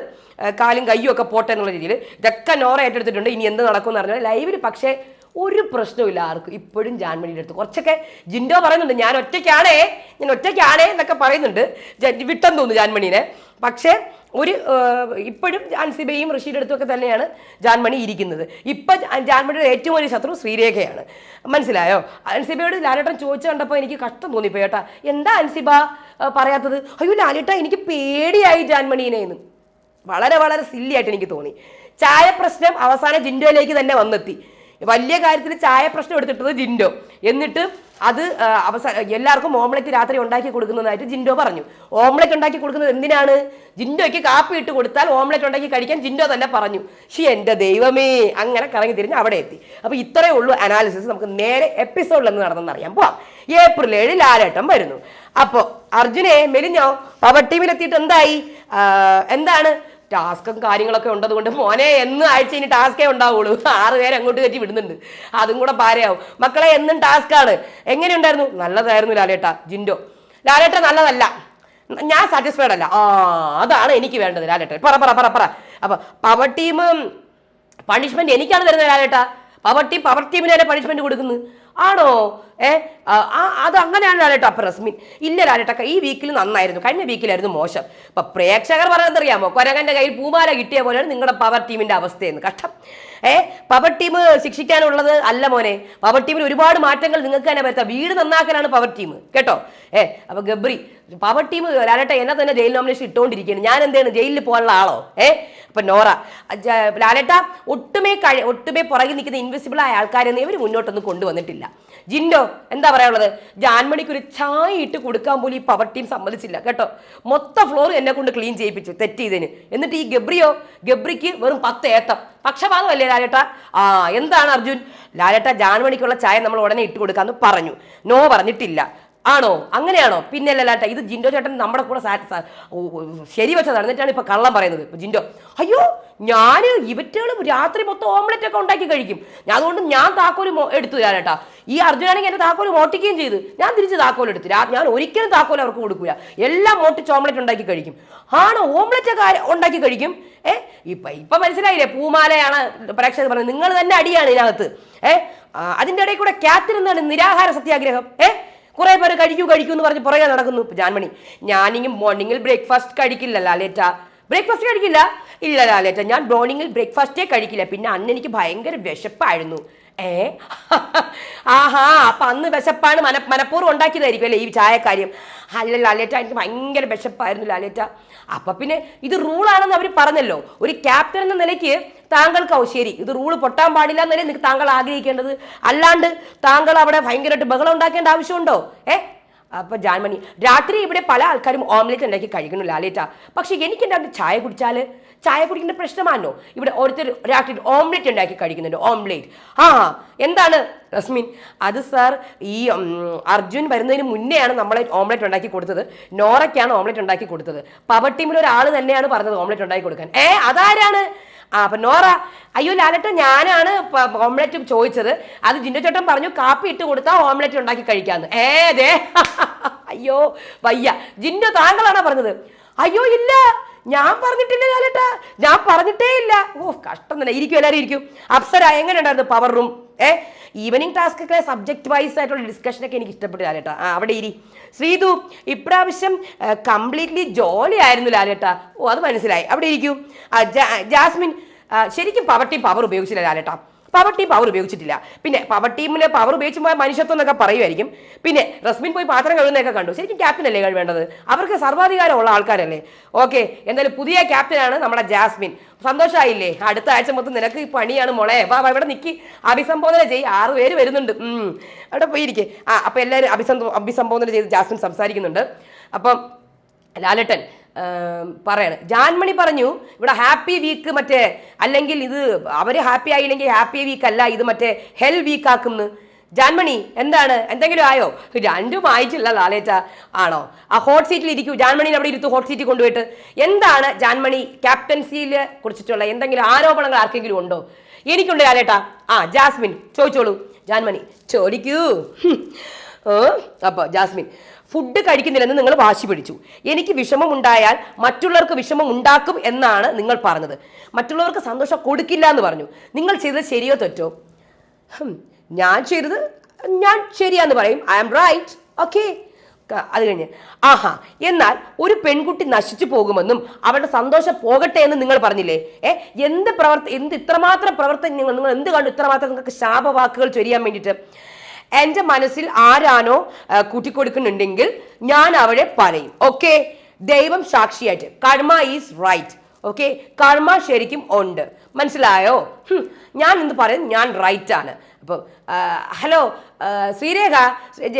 കാലും കയ്യും ഒക്കെ പോട്ടെ എന്നുള്ള രീതിയിൽ. ഇതൊക്കെ നോറ ഏറ്റെടുത്തിട്ടുണ്ട്. ഇനി എന്ത് നടക്കും എന്ന് പറഞ്ഞാൽ ലൈവിൽ പക്ഷേ ഒരു പ്രശ്നമില്ല ആർക്കും. ഇപ്പോഴും ജാൻമണിയുടെ അടുത്ത്. കുറച്ചൊക്കെ ജിൻഡോ പറയുന്നുണ്ട് ഞാൻ ഒറ്റയ്ക്കാണേ ഞാൻ ഒറ്റയ്ക്കാണേ എന്നൊക്കെ പറയുന്നുണ്ട്. വിട്ടെന്ന് തോന്നുന്നു ജാൻമണീനെ. പക്ഷേ ഒരു ഇപ്പോഴും ജാൻസിബയും ഋഷിയുടെ അടുത്തൊക്കെ തന്നെയാണ് ജാൻമണി ഇരിക്കുന്നത്. ഇപ്പം ജാൻമണിയുടെ ഏറ്റവും വലിയ ശത്രു ശ്രീരേഖയാണ്. മനസ്സിലായോ? അൻസിബയോട് ലാലേട്ടൻ ചോദിച്ചു കണ്ടപ്പോൾ എനിക്ക് കഷ്ടം തോന്നിപ്പോയി കേട്ടാ. എന്താ അൻസിബ പറയാത്തത്? അയ്യോ ലാലേട്ട എനിക്ക് പേടിയായി ജാൻമണീനെ എന്ന് വളരെ വളരെ സില്ലിയായിട്ട് എനിക്ക് തോന്നി. ചായ പ്രശ്നം അവസാന ജിൻഡോയിലേക്ക് തന്നെ വന്നെത്തി. വലിയ കാര്യത്തിൽ ചായ പ്രശ്നം എടുത്തിട്ടത് ജിൻഡോ. എന്നിട്ട് അത് അവസാന എല്ലാവർക്കും ഓംലെറ്റ് രാത്രി ഉണ്ടാക്കി കൊടുക്കുന്നതായിട്ട് ജിൻഡോ പറഞ്ഞു. ഓംലെറ്റ് ഉണ്ടാക്കി കൊടുക്കുന്നത് എന്തിനാണ്? ജിൻഡോയ്ക്ക് കാപ്പി ഇട്ട് കൊടുത്താൽ ഓംലെറ്റ് ഉണ്ടാക്കി കഴിക്കാൻ ജിൻഡോ തന്നെ പറഞ്ഞു. ഷി എന്റെ ദൈവമേ അങ്ങനെ കറങ്ങി തിരിഞ്ഞ് അവിടെ എത്തി. അപ്പോൾ ഇത്രയേ ഉള്ളൂ അനാലിസിസ്. നമുക്ക് നേരെ എപ്പിസോഡിൽ എന്ന് നടന്നെന്ന് അറിയാം. പോവാം. ഏപ്രിൽ ഏഴ് ലാലേട്ടം വരുന്നു. അപ്പോൾ അർജുനെ മെലിഞ്ഞോ പവർ ടീമിലെത്തിയിട്ട് എന്തായി? എന്താണ്? ടാസ്കും കാര്യങ്ങളൊക്കെ ഉണ്ടതുകൊണ്ട് മോനെ എന്ന് ആഴ്ച ഇനി ടാസ്കേ ഉണ്ടാവുള്ളൂ. ആറ് പേരെ അങ്ങോട്ട് കയറ്റി വിടുന്നുണ്ട്. അതും കൂടെ പാരയാവും മക്കളെ എന്നും ടാസ്ക്കാണ് എങ്ങനെയുണ്ടായിരുന്നു? നല്ലതായിരുന്നു ലാലേട്ട ജിൻഡോ. ലാലേട്ട നല്ലതല്ല. ഞാൻ സാറ്റിസ്ഫൈഡ് അല്ല. ആ അതാണ് എനിക്ക് വേണ്ടത് ലാലേട്ട പറ പറ പറ പറ. അപ്പൊ പവർ ടീം പണിഷ്മെന്റ് എനിക്കാണ് തരുന്നത് ലാലേട്ട. പവർ ടീം പവർ ടീമിന് പണിഷ്മെന്റ് കൊടുക്കുന്നു. ആണോ ഏ അത് അങ്ങനെയാണ് ലാലേട്ട അപ്പം റസ്മിൻ. ഇല്ല ലാലേട്ട ഈ വീക്കിൽ നന്നായിരുന്നു. കഴിഞ്ഞ വീക്കിലായിരുന്നു മോശം. അപ്പൊ പ്രേക്ഷകർ പറയുന്നത് അറിയാമോ കൊരകന്റെ കയ്യിൽ പൂമാല കിട്ടിയ പോലെയാണ് നിങ്ങളുടെ പവർ ടീമിന്റെ അവസ്ഥയെന്ന്. കഷ്ടം. ഏ പവർ ടീം ശിക്ഷിക്കാനുള്ളത് അല്ല മോനെ. പവർ ടീമിൽ ഒരുപാട് മാറ്റങ്ങൾ നിങ്ങൾക്ക് തന്നെ വരുത്താം. വീട് നന്നാക്കാനാണ് പവർ ടീം കേട്ടോ? ഏ അപ്പൊ ഗബ്രി പവർ ടീം ലാലേട്ട എന്നെ തന്നെ ജയിൽ നോമിനേഷൻ ഇട്ടുകൊണ്ടിരിക്കുകയാണ് ഞാൻ എന്താണ് ജയിലിൽ പോകാനുള്ള ആളോ? ഏ അപ്പൊ നോറ ലാലേട്ട ഒട്ടുമേ കഴി ഒട്ടുമേ പുറകിൽ നിൽക്കുന്ന ഇൻവിസിബിൾ ആയ ആൾക്കാരെന്ന് ഇവർ മുന്നോട്ടൊന്നും കൊണ്ടുവന്നിട്ടില്ല. ജിൻഡോ എന്താ പറയാനുള്ളത്? ജാൻമണിക്ക് ഒരു ചായ ഇട്ട് കൊടുക്കാൻ പോലും ഈ പവർ ടീം സമ്മതിച്ചില്ല കേട്ടോ. മൊത്തം ഫ്ലോർ എന്നെ കൊണ്ട് ക്ലീൻ ചെയ്യിപ്പിച്ചു തെറ്റ് ചെയ്തതിന്. എന്നിട്ട് ഈ ഗബ്രിയോ ഗബ്രിക്ക് വെറും പത്ത് ഏത്തം. പക്ഷപാതമല്ലേ ലാലേട്ട? ആ എന്താണ് അർജുൻ? ലാലേട്ട ജാൻമണിക്കുള്ള ചായ നമ്മൾ ഉടനെ ഇട്ട് കൊടുക്കാന്ന് പറഞ്ഞു. നോ പറഞ്ഞിട്ടില്ല. ആണോ? അങ്ങനെയാണോ? പിന്നെ അല്ലാട്ട ഇത് ജിൻഡോ ചേട്ടൻ നമ്മുടെ കൂടെ ശരി വെച്ചതാണ് നടന്നിട്ടാണ് ഇപ്പൊ കള്ളം പറയുന്നത്. ജിൻഡോ അയ്യോ ഞാൻ ഇവറ്റുകൾ രാത്രി മൊത്തം ഓംലെറ്റ് ഒക്കെ ഉണ്ടാക്കി കഴിക്കും. ഞാൻ അതുകൊണ്ട് ഞാൻ താക്കോൽ എടുത്തു തരാനേട്ടാ ഈ അർജുനാണെങ്കിൽ എന്റെ താക്കോൽ മോട്ടിക്കുകയും ചെയ്ത്. ഞാൻ തിരിച്ച് താക്കോൽ എടുത്തു. ഞാൻ ഒരിക്കലും താക്കോൽ അവർക്ക് കൊടുക്കൂല. എല്ലാം മോട്ടിച്ച് ഓംലെറ്റ് ഉണ്ടാക്കി കഴിക്കും. ആണോ? ഓംലെറ്റ് ഒക്കെ ഉണ്ടാക്കി കഴിക്കും? ഏ ഇപ്പൊ ഇപ്പൊ മനസ്സിലായില്ലേ? പൂമാലയാണ് പ്രേക്ഷകർ പറഞ്ഞത്. നിങ്ങൾ തന്നെ അടിയാണ് ഇതിനകത്ത്. ഏ അതിന്റെ ഇടയിൽ കൂടെ ക്യാത്തിരുന്നാണ് നിരാഹാര സത്യാഗ്രഹം. ഏ കുറെ പേര് കഴിക്കൂ കഴിക്കൂ എന്ന് പറഞ്ഞ് പുറകെ നടക്കുന്നു ജാൻമണി. ഞാനിങ്ങ് മോർണിംഗിൽ ബ്രേക്ക്ഫാസ്റ്റ് കഴിക്കില്ല ലാലേറ്റ ബ്രേക്ക്ഫാസ്റ്റ് കഴിക്കില്ല? ഇല്ല ലാലേറ്റ ഞാൻ മോർണിംഗിൽ ബ്രേക്ക്ഫാസ്റ്റേ കഴിക്കില്ല. പിന്നെ അന്ന് എനിക്ക് ഭയങ്കര വിശപ്പായിരുന്നു. ഏ? ആഹാ അപ്പൊ അന്ന് വിശപ്പാണ് മന മനഃപൂർവം ഉണ്ടാക്കിയതായിരിക്കും അല്ലേ ഈ ചായക്കാര്യം? അല്ല ലാലേറ്റ എനിക്ക് ഭയങ്കര വിശപ്പായിരുന്നു ലാലേറ്റ അപ്പൊ പിന്നെ ഇത് റൂളാണെന്ന് അവർ പറഞ്ഞല്ലോ. ഒരു ക്യാപ്റ്റൻ എന്ന നിലയ്ക്ക് താങ്കൾക്ക് ഓ ശരി ഇത് റൂൾ പൊട്ടാൻ പാടില്ല എന്നല്ലേ താങ്കൾ ആഗ്രഹിക്കേണ്ടത്. അല്ലാണ്ട് താങ്കൾ അവിടെ ഭയങ്കരമായിട്ട് ബഹളം ഉണ്ടാക്കേണ്ട ആവശ്യമുണ്ടോ? ഏ? അപ്പൊ ജാൻമണി രാത്രി ഇവിടെ പല ആൾക്കാരും ഓംലെറ്റ് ഉണ്ടാക്കി കഴിക്കുന്നു ലാലേറ്റ പക്ഷെ എനിക്ക് എന്താ ചായ കുടിച്ചാൽ? ചായ കുടിക്കുന്ന പ്രശ്നമാണോ? ഇവിടെ ഓരോരുത്തർ രാത്രി ഓംലെറ്റ് ഉണ്ടാക്കി കഴിക്കുന്നുണ്ട് ഓംലെറ്റ് ആ എന്താണ് റസ്മിൻ? അത് സാർ ഈ അർജുൻ വരുന്നതിന് മുന്നെയാണ് നമ്മളെ ഓംലെറ്റ് ഉണ്ടാക്കി കൊടുത്തത്. നോറയ്ക്കാണ് ഓംലെറ്റ് ഉണ്ടാക്കി കൊടുത്തത്. പവർ ടീമിൽ ഒരാൾ തന്നെയാണ് പറഞ്ഞത് ഓംലെറ്റ് ഉണ്ടാക്കി കൊടുക്കാൻ. ഏ അതാരാണ്? ആ അപ്പൊ നോറ അയ്യോ ലാലട്ട ഞാനാണ് ഓംലെറ്റ് ചോദിച്ചത്. അത് ജിൻഡോ ചേട്ടൻ പറഞ്ഞു കാപ്പി ഇട്ട് കൊടുത്താൽ ഓംലെറ്റ് ഉണ്ടാക്കി കഴിക്കാന്ന്. ഏതേ അയ്യോ വയ്യ. ജിൻഡോ താങ്കളാണോ പറഞ്ഞത്? അയ്യോ ഇല്ല. ഞാൻ പറഞ്ഞിട്ടില്ല ലാലേട്ടാ. ഞാൻ പറഞ്ഞിട്ടേ ഇല്ല. ഓ കഷ്ടം തന്നെ. ഇരിക്കും എല്ലാവരും ഇരിക്കും. അപ്സര എങ്ങനെ ഉണ്ടായിരുന്നു പവർ റൂം ഏ? ഈവനിങ് ടാസ്ക് ഒക്കെ സബ്ജക്ട് വൈസ് ആയിട്ടുള്ള ഡിസ്കഷനൊക്കെ എനിക്ക് ഇഷ്ടപ്പെട്ടു ലാലേട്ടാ. ആ അവിടെ ഇരി. ശ്രീതു ഇപ്രാവശ്യം കംപ്ലീറ്റ്ലി ജോലി ആയിരുന്നു ലാലേട്ടാ. ഓ അത് മനസ്സിലായി. അവിടെ ഇരിക്കൂ. ജാസ്മിൻ ശരിക്കും പവർ പവർ ഉപയോഗിച്ചില്ല ലാലേട്ടാ. പവർ ടീം പവർ ഉപയോഗിച്ചിട്ടില്ല. പിന്നെ പവർ ടീമിന് പവർ ഉപയോഗിച്ച് പോയ മനുഷ്യത്വം എന്നൊക്കെ പറയുമായിരിക്കും. പിന്നെ റസ്മിൻ പോയി പാത്രം കഴുകുന്നതൊക്കെ കണ്ടു. ശരിക്കും ക്യാപ്റ്റൻ അല്ലേ കഴിവേണ്ടത് അവർക്ക് സർവാധികാരമുള്ള ആൾക്കാരല്ലേ? ഓക്കെ എന്തായാലും പുതിയ ക്യാപ്റ്റനാണ് നമ്മുടെ ജാസ്മിൻ. സന്തോഷമായില്ലേ അടുത്ത ആഴ്ച മൊത്തം നിനക്ക് ഈ പണിയാണ് മോളെ. വാ ഇവിടെ നിൽക്കി അഭിസംബോധന ചെയ്യ്. ആറ് പേര് വരുന്നുണ്ട്. അവിടെ പോയിരിക്കെ. ആ അപ്പോൾ എല്ലാവരും അഭിസംബോ അഭിസംബോധന ചെയ്ത് ജാസ്മിൻ സംസാരിക്കുന്നുണ്ട്. അപ്പം ലാലട്ടൻ പറയാണ്. ജാൻമണി പറഞ്ഞു ഇവിടെ ഹാപ്പി വീക്ക് മറ്റേ അല്ലെങ്കിൽ ഇത് അവർ ഹാപ്പി ആയില്ലെങ്കിൽ ഹാപ്പി വീക്ക് അല്ല ഇത് മറ്റേ ഹെൽ വീക്ക് ആക്കുമെന്ന് ജാൻമണി എന്താണ്? എന്തെങ്കിലും ആയോ? രണ്ടും ആയിട്ടില്ല ലാലേച്ച ആണോ? ആ ഹോട്ട് സീറ്റിൽ ഇരിക്കൂ. ജാൻമണിയിൽ അവിടെ ഇരുത്തു ഹോട്ട് സീറ്റിൽ കൊണ്ടുപോയിട്ട്. എന്താണ് ജാൻമണി ക്യാപ്റ്റൻസിയെ കുറിച്ചിട്ടുള്ള എന്തെങ്കിലും ആരോപണങ്ങൾ ആർക്കെങ്കിലും ഉണ്ടോ? എനിക്കുണ്ട് ലാലേട്ട. ആ ജാസ്മിൻ ചോദിച്ചോളൂ. ജാൻമണി ചോദിക്കൂ. ഓ അപ്പോൾ ജാസ്മിൻ ഫുഡ് കഴിക്കുന്നില്ലെന്ന് നിങ്ങൾ വാശി പിടിച്ചു. എനിക്ക് വിഷമം ഉണ്ടായാൽ മറ്റുള്ളവർക്ക് വിഷമം ഉണ്ടാക്കും എന്നാണ് നിങ്ങൾ പറഞ്ഞത്. മറ്റുള്ളവർക്ക് സന്തോഷം കൊടുക്കില്ല എന്ന് പറഞ്ഞു. നിങ്ങൾ ചെയ്തത് ശരിയോ തെറ്റോ? ഞാൻ ചെയ്തത് ഞാൻ ശരിയാന്ന് പറയും. ഐ ആം റൈറ്റ് ഓക്കെ അത് കഴിഞ്ഞ്. ആഹാ എന്നാൽ ഒരു പെൺകുട്ടി നശിച്ചു പോകുമെന്നും അവളുടെ സന്തോഷം പോകട്ടെ എന്ന് നിങ്ങൾ പറഞ്ഞില്ലേ? ഏ എന്ത് പ്രവർത്തി എന്ത് ഇത്രമാത്രം പ്രവർത്തനം നിങ്ങൾ നിങ്ങൾ എന്ത് കണ്ടു? ഇത്രമാത്രം നിങ്ങൾക്ക് ശാപവാക്കുകൾ ചൊരിയാൻ വേണ്ടിയിട്ട്. എന്റെ മനസ്സിൽ ആരാണോ കൂട്ടിക്കൊടുക്കുന്നുണ്ടെങ്കിൽ ഞാൻ അവിടെ പറയും ഓക്കെ ദൈവം സാക്ഷിയായിട്ട്. കർമ്മ ഈസ് റൈറ്റ് ഓക്കെ കർമ്മ ശരിക്കും ഉണ്ട്. മനസ്സിലായോ? ഞാൻ എന്ത് പറയും ഞാൻ റൈറ്റ് ആണ്. അപ്പോൾ ഹലോ ശ്രീരേഖ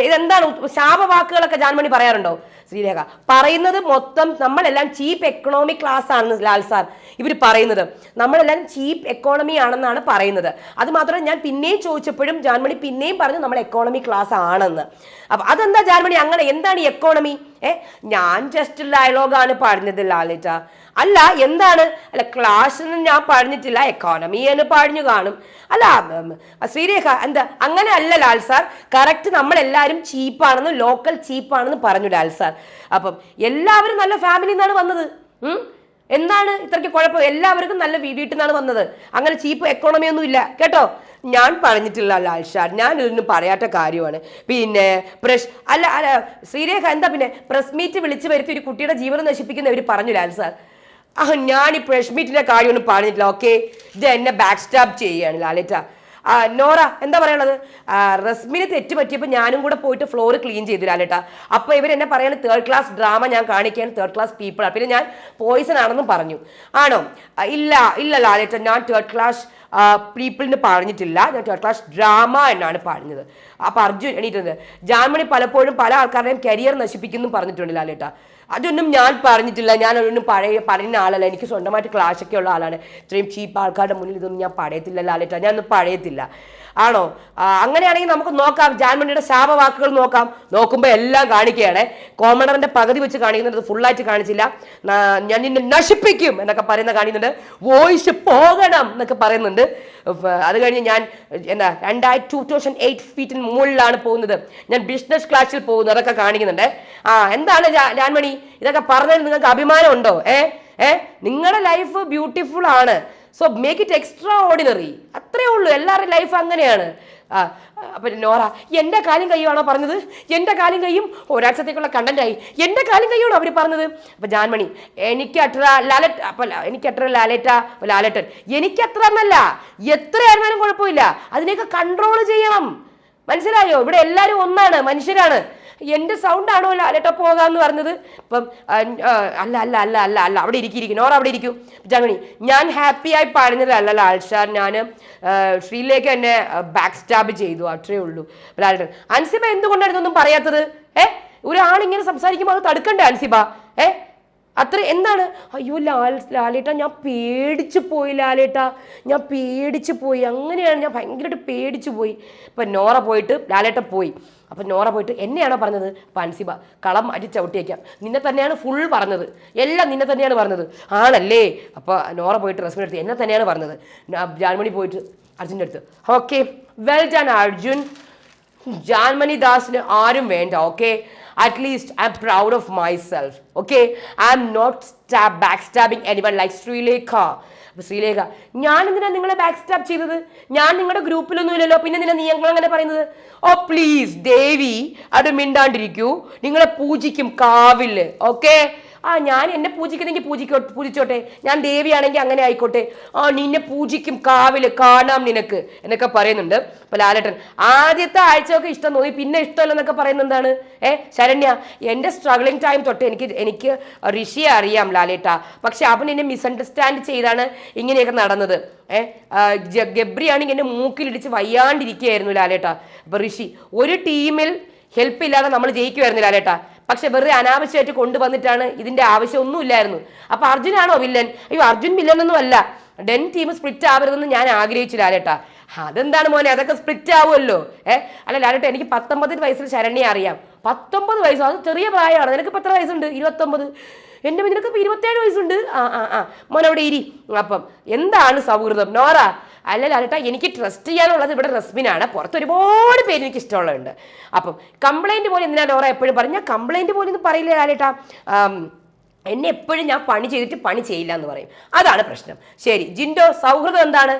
ഇതെന്താണ് ശാപവാക്കുകളൊക്കെ ജാൻമണി പറയാറുണ്ടോ? ശ്രീരേഖ പറയുന്നത് മൊത്തം നമ്മളെല്ലാം ചീപ്പ് എക്കണോമിക് ക്ലാസ് ആണെന്ന് ലാൽ സാർ ഇവർ പറയുന്നത്. നമ്മളെല്ലാം ചീപ്പ് എക്കോണമി ആണെന്നാണ് പറയുന്നത്. അത് മാത്രമല്ല ഞാൻ പിന്നെയും ചോദിച്ചപ്പോഴും ജാൻമണി പിന്നെയും പറഞ്ഞു നമ്മൾ എക്കോണമി ക്ലാസ് ആണെന്ന്. അപ്പൊ അതെന്താ ജാൻമണി? അങ്ങനെ എന്താണ് ഈ എക്കോണമി ഏ? ഞാൻ ജസ്റ്റ് ഡയലോഗാണ് പറഞ്ഞത് ലാലിറ്റ അല്ല എന്താണ്? അല്ല ക്ലാസ് ഞാൻ പറഞ്ഞിട്ടില്ല എക്കോണമി എന്ന് പറഞ്ഞു കാണും. അല്ല ശ്രീരേഖ എന്താ? അങ്ങനെ അല്ല ലാൽ സാർ. കറക്റ്റ് നമ്മളെല്ലാവരും ചീപ്പാണെന്ന് ലോക്കൽ ചീപ്പാണെന്ന് പറഞ്ഞു ലാൽ സാർ. അപ്പം എല്ലാവരും നല്ല ഫാമിലിയിൽ നിന്നാണ് വന്നത്? എന്താണ് ഇത്രയ്ക്ക് കുഴപ്പം? എല്ലാവർക്കും നല്ല വീ- വീട്ടിൽ നിന്നാണ് വന്നത്. അങ്ങനെ ചീപ്പ് എക്കോണമി ഒന്നും ഇല്ല. കേട്ടോ? ഞാൻ പറഞ്ഞിട്ടില്ല ലാൽ ഷാർ ഞാൻ ഇതൊന്നും പറയാത്ത കാര്യമാണ്. പിന്നെ പ്രഷ് അല്ല അല്ല ശ്രീരേഖ എന്താ പിന്നെ? പ്രസ് മീറ്റ് വിളിച്ചു വരുത്തി ഒരു കുട്ടിയുടെ ജീവനം നശിപ്പിക്കുന്ന ഇവർ പറഞ്ഞു ലാൽ സാർ. ആ ഞാൻ ഈ പ്രസ് മീറ്റിന്റെ കാര്യമൊന്നും പറഞ്ഞിട്ടില്ല ഓക്കെ ഇത് എന്നെ ബാക്ക് സ്റ്റാപ്പ് ചെയ്യുകയാണ് ലാലേറ്റ നോറ എന്താ പറയണത്? റസ്മിന് തെറ്റ് പറ്റിയപ്പോൾ ഞാനും കൂടെ പോയിട്ട് ഫ്ലോർ ക്ലീൻ ചെയ്തു ലാലേട്ട അപ്പോൾ ഇവർ എന്നെ പറയാണ് തേർഡ് ക്ലാസ് ഡ്രാമ ഞാൻ കാണിക്കാൻ തേർഡ് ക്ലാസ് പീപ്പിൾ പിന്നെ ഞാൻ പോയിസൺ ആണെന്നും പറഞ്ഞു. ആണോ? ഇല്ല ഇല്ല ലാലേട്ട ഞാൻ തേർഡ് ക്ലാസ് പീപ്പിളിന് പറഞ്ഞിട്ടില്ല. ഞാൻ തേർഡ് ക്ലാസ് ഡ്രാമ എന്നാണ് പറഞ്ഞത്. അപ്പോൾ അർജുൻ എണീറ്റുന്നത് ജാൻമണി പലപ്പോഴും പല ആൾക്കാരുടെയും കരിയർ നശിപ്പിക്കുന്നു പറഞ്ഞിട്ടുണ്ട് ലാലേട്ട. അതൊന്നും ഞാൻ പറഞ്ഞിട്ടില്ല. ഞാൻ ഒന്നും പഴയ പറയുന്ന ആളല്ല. എനിക്ക് സ്വന്തമായിട്ട് ക്ലാഷൊക്കെ ഉള്ള ആളാണ്. ഇത്രയും ചീപ്പ് ആൾക്കാരുടെ മുന്നിൽ ഇതൊന്നും ഞാൻ പഴയത്തില്ല ലാലേട്ട ഞാനൊന്നും പറയത്തില്ല. ആണോ? അങ്ങനെയാണെങ്കിൽ നമുക്ക് നോക്കാം. ജാൻമണിയുടെ ശാപവാക്കുകൾ നോക്കാം. നോക്കുമ്പോൾ എല്ലാം കാണിക്കുകയാണ്. കോമണറിന്റെ പകുതി വെച്ച് കാണിക്കുന്നുണ്ട്. ഫുള്ളായിട്ട് കാണിച്ചില്ല. ഞാൻ നിന്നെ നശിപ്പിക്കും എന്നൊക്കെ പറയുന്ന കാണിക്കുന്നുണ്ട്. വോയിസ് പോകണം എന്നൊക്കെ പറയുന്നുണ്ട്. അത് കഴിഞ്ഞ് ഞാൻ എന്താ രണ്ടായിരത്തി ടു തൗസൻഡ് എയ്റ്റ് ഫീറ്റിന് മുകളിലാണ് പോകുന്നത്. ഞാൻ ബിസിനസ് ക്ലാസ്സിൽ പോകുന്നു. അതൊക്കെ കാണിക്കുന്നുണ്ട്. ആ എന്താണ് ജാൻമണി? ഇതൊക്കെ പറഞ്ഞതിൽ നിങ്ങൾക്ക് അഭിമാനം ഉണ്ടോ ഏ ഏ നിങ്ങളുടെ ലൈഫ് ബ്യൂട്ടിഫുൾ ആണ്. So make it extraordinary അത്രേ ഉള്ളൂ. എല്ലാവരുടെയും ലൈഫ് അങ്ങനെയാണ്. ആ അപ്പൊ നോറ എന്റെ കാലും കയ്യുമാണോ പറഞ്ഞത്? എന്റെ കാലും കയ്യും ഒരാഴ്ചത്തേക്കുള്ള കണ്ടന്റായി എന്റെ കാലും കയ്യുമാണോ അവർ പറഞ്ഞത്? അപ്പം ജാൻമണി എനിക്ക് അത്ര ലാലറ്റ് അപ്പം എനിക്ക് അത്ര ലാലേറ്റ ലാലറ്റൻ എനിക്ക് അത്ര എന്നല്ല. എത്രയായിരുന്നാലും കുഴപ്പമില്ല. അതിനെയൊക്കെ കൺട്രോൾ ചെയ്യണം. മനസ്സിലായോ? ഇവിടെ എല്ലാവരും ഒന്നാണ്. മനുഷ്യരാണ്. സൗണ്ട് ആണോ അലട്ടോ പോകാന്ന് പറഞ്ഞത്. ഇപ്പം അല്ല അല്ല അല്ല അല്ല അല്ല അവിടെ ഇരിക്കും ഓർ അവിടെ ഇരിക്കും. ജാമണി ഞാൻ ഹാപ്പി ആയി അല്ല ലാൽഷാർ ഞാൻ ശ്രീയിലേക്ക് എന്നെ ബാക്ക് സ്റ്റാബ് ചെയ്തു അത്രേ ഉള്ളൂ. ലാലേട്ടൻ അൻസിബ എന്തുകൊണ്ടാണ് ഒന്നും പറയാത്തത്? ഏഹ് ഒരാളിങ്ങനെ സംസാരിക്കുമ്പോൾ അത് തടുക്കണ്ടേ അൻസിബ? ഏ? അത്ര എന്താണ്? അയ്യോ ലാൽ ലാലേട്ട ഞാൻ പേടിച്ചു പോയി ലാലേട്ട. ഞാൻ പേടിച്ചു പോയി. അങ്ങനെയാണ് ഞാൻ ഭയങ്കരമായിട്ട് പേടിച്ചു പോയി. ഇപ്പം നോറ പോയിട്ട് ലാലേട്ട പോയി. അപ്പം നോറ പോയിട്ട് എന്നെയാണോ പറഞ്ഞത്? പൻസിബ കളം അടി ചവിട്ടിയേക്കാം നിന്നെ തന്നെയാണ് ഫുൾ പറഞ്ഞത്. എല്ലാം നിന്നെ തന്നെയാണ് പറഞ്ഞത്. ആണല്ലേ? അപ്പോൾ നോറ പോയിട്ട് റെസ്മിന്റെ അടുത്ത് എന്നെ തന്നെയാണ് പറഞ്ഞത്. ജാൻമണി പോയിട്ട് അർജുന്റെ അടുത്ത്. Okay. Well done Arjun. Jaanmoni ദാസിന് ആരും വേണ്ട okay? At least I am proud of myself okay I am not stab back stabbing anyone like Sreelekha അപ്പൊ ശ്രീലേഖ ഞാൻ എന്തിനാ നിങ്ങളെ ബാക്ക് സ്റ്റാബ് ചെയ്തത്? ഞാൻ നിങ്ങളുടെ ഗ്രൂപ്പിലൊന്നും ഇല്ലല്ലോ. പിന്നെ നിന്നെ നീ ഞങ്ങൾ അങ്ങനെ പറയുന്നത്? ഓ പ്ലീസ് ദേവി അത് മിണ്ടാണ്ടിരിക്കൂ. നിങ്ങളെ പൂജിക്കും കാവിൽ ഓക്കെ ആ ഞാൻ എന്നെ പൂജിക്കുന്നെങ്കിൽ പൂജിക്കോ പൂജിച്ചോട്ടെ. ഞാൻ ദേവിയാണെങ്കിൽ അങ്ങനെ ആയിക്കോട്ടെ. ആ നിന്നെ പൂജിക്കും കാവിൽ കാണാം നിനക്ക് എന്നൊക്കെ പറയുന്നുണ്ട്. അപ്പൊ ലാലേട്ടൻ ആദ്യത്തെ ആഴ്ചയൊക്കെ ഇഷ്ടം തോന്നി പിന്നെ ഇഷ്ടമല്ലെന്നൊക്കെ പറയുന്നത് എന്താണ്? ഏ ശരണ്യ എന്റെ സ്ട്രഗ്ലിംഗ് ടൈം തൊട്ട് എനിക്ക് എനിക്ക് ഋഷിയെ അറിയാം ലാലേട്ട. പക്ഷെ അവൻ എന്നെ മിസ്അണ്ടർസ്റ്റാൻഡ് ചെയ്താണ് ഇങ്ങനെയൊക്കെ നടന്നത്. ഏ ഗബ്രിയാണെങ്കിൽ എന്റെ മൂക്കിലിടിച്ച് വയ്യാണ്ടിരിക്കുകയായിരുന്നു ലാലേട്ട. അപ്പൊ ഋഷി ഒരു ടീമിൽ ഹെൽപ്പ് ഇല്ലാതെ നമ്മൾ ജയിക്കുമായിരുന്നു ലാലേട്ട. പക്ഷെ വെറുതെ അനാവശ്യമായിട്ട് കൊണ്ടുവന്നിട്ടാണ് ഇതിന്റെ ആവശ്യമൊന്നുമില്ലായിരുന്നു. അപ്പൊ അർജുനാണോ വില്ലൻ? അയ്യോ അർജുൻ വില്ലനൊന്നും അല്ല ഡെൻ ടീം സ്പ്ലിറ്റ് ആവരുതെന്ന് ഞാൻ ആഗ്രഹിച്ചു ലാലേട്ടാ. അതെന്താണ് മോനെ? അതൊക്കെ സ്പ്ലിറ്റ് ആവുമല്ലോ. ഏ? അല്ല ലാലേട്ട എനിക്ക് പത്തൊമ്പത് വയസ്സിൽ ശരണ്യെ അറിയാം. പത്തൊമ്പത് വയസ്സോ അത് ചെറിയ പ്രായമാണ്. നിനക്ക് എത്ര വയസ്സുണ്ട്? ഇരുപത്തൊമ്പത്. എന്റെ നിനക്ക് ഇരുപത്തേഴ് വയസ്സുണ്ട്. ആ ആ ആ. മോൻ അവിടെ ഇരി. അപ്പം എന്താണ് സൗഹൃദം? നോറ അല്ല ലാലേട്ടാ എനിക്ക് ട്രസ്റ്റ് ചെയ്യാനുള്ളത് ഇവിടെ റസ്മിനാണ്. പുറത്ത് ഒരുപാട് പേര് എനിക്ക് ഇഷ്ടമുള്ളതുണ്ട് അപ്പം കംപ്ലൈന്റ് പോലെ എന്തിനാ ഡോറ എപ്പോഴും പറഞ്ഞ കംപ്ലൈന്റ് പോലെ ഒന്നും പറയില്ല ലാലേട്ടാ. എന്നെ എപ്പോഴും ഞാൻ പണി ചെയ്തിട്ട് പണി ചെയ്യില്ല എന്ന് പറയും. അതാണ് പ്രശ്നം. ശരി ജിൻഡോ സൗഹൃദം എന്താണ്?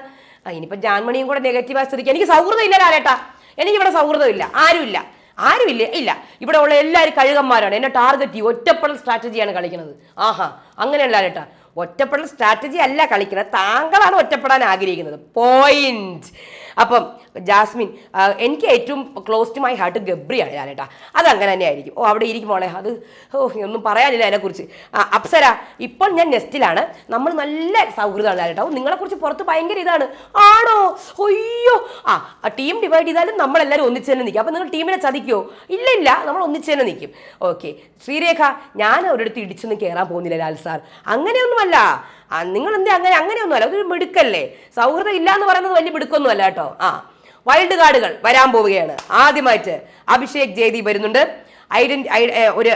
ഇനിയിപ്പോൾ ജാൻമണിയും കൂടെ നെഗറ്റീവായി സ്ഥിതിക്ക്. എനിക്ക് സൗഹൃദം ഇല്ല ലാലേട്ടാ. എനിക്കിവിടെ സൗഹൃദം ഇല്ല. ആരുമില്ല ആരുമില്ല ഇല്ല ഇവിടെ ഉള്ള എല്ലാവരും കഴുകന്മാരാണ്. എന്നെ ടാർഗറ്റ് ചെയ്യും. ഒറ്റപ്പെടൽ സ്ട്രാറ്റജിയാണ് കളിക്കുന്നത്. ആഹാ അങ്ങനെയല്ല ലേട്ടാ ഒറ്റപ്പെടൽ സ്ട്രാറ്റജി അല്ല കളിക്കുന്നത്. താങ്കളാണ് ഒറ്റപ്പെടാൻ ആഗ്രഹിക്കുന്നത്. പോയിന്റ് അപ്പം ജാസ്മിൻ എനിക്ക് ഏറ്റവും ക്ലോസ് ടു മൈ ഹാർട്ട് ഗബ്രിയാണ് ലാലേട്ടാ അത് അങ്ങനെ തന്നെ ആയിരിക്കും. ഓ അവിടെ ഇരിക്കും മോളെ. അത് ഓ ഒന്നും പറയാനില്ല അതിനെക്കുറിച്ച്. അപ്സര ഇപ്പോൾ ഞാൻ നെസ്റ്റിലാണ് നമ്മൾ നല്ല സൗഹൃദമാണ് ഓ നിങ്ങളെക്കുറിച്ച് പുറത്ത് ഭയങ്കര ഇതാണ്. ആണോ? അയ്യോ. ആ ടീം ഡിവൈഡ് ചെയ്താലും നമ്മളെല്ലാവരും ഒന്നിച്ച് തന്നെ നിൽക്കും. അപ്പോൾ നിങ്ങൾ ടീമിനെ ചതിക്കുമോ ഇല്ല ഇല്ല. നമ്മൾ ഒന്നിച്ച് തന്നെ നിൽക്കും. ഓക്കെ. ശ്രീരേഖ ഞാൻ ഒരിടത്ത് ഇടിച്ചൊന്നും കയറാൻ പോകുന്നില്ല ലാൽ സാർ. അങ്ങനെയൊന്നുമല്ല. നിങ്ങൾ എന്താ അങ്ങനെ? അങ്ങനെയൊന്നുമല്ല. അതൊരു മിടുക്കല്ലേ? സൗഹൃദം ഇല്ല എന്ന് പറയുന്നത് വലിയ മിടുക്കൊന്നുമല്ല കേട്ടോ. ആ. വൈൽഡ് കാർഡുകൾ വരാൻ പോവുകയാണ്. ആദ്യമായിട്ട് അഭിഷേക് ജയതി വരുന്നുണ്ട്. ഐഡന്റി ഒരു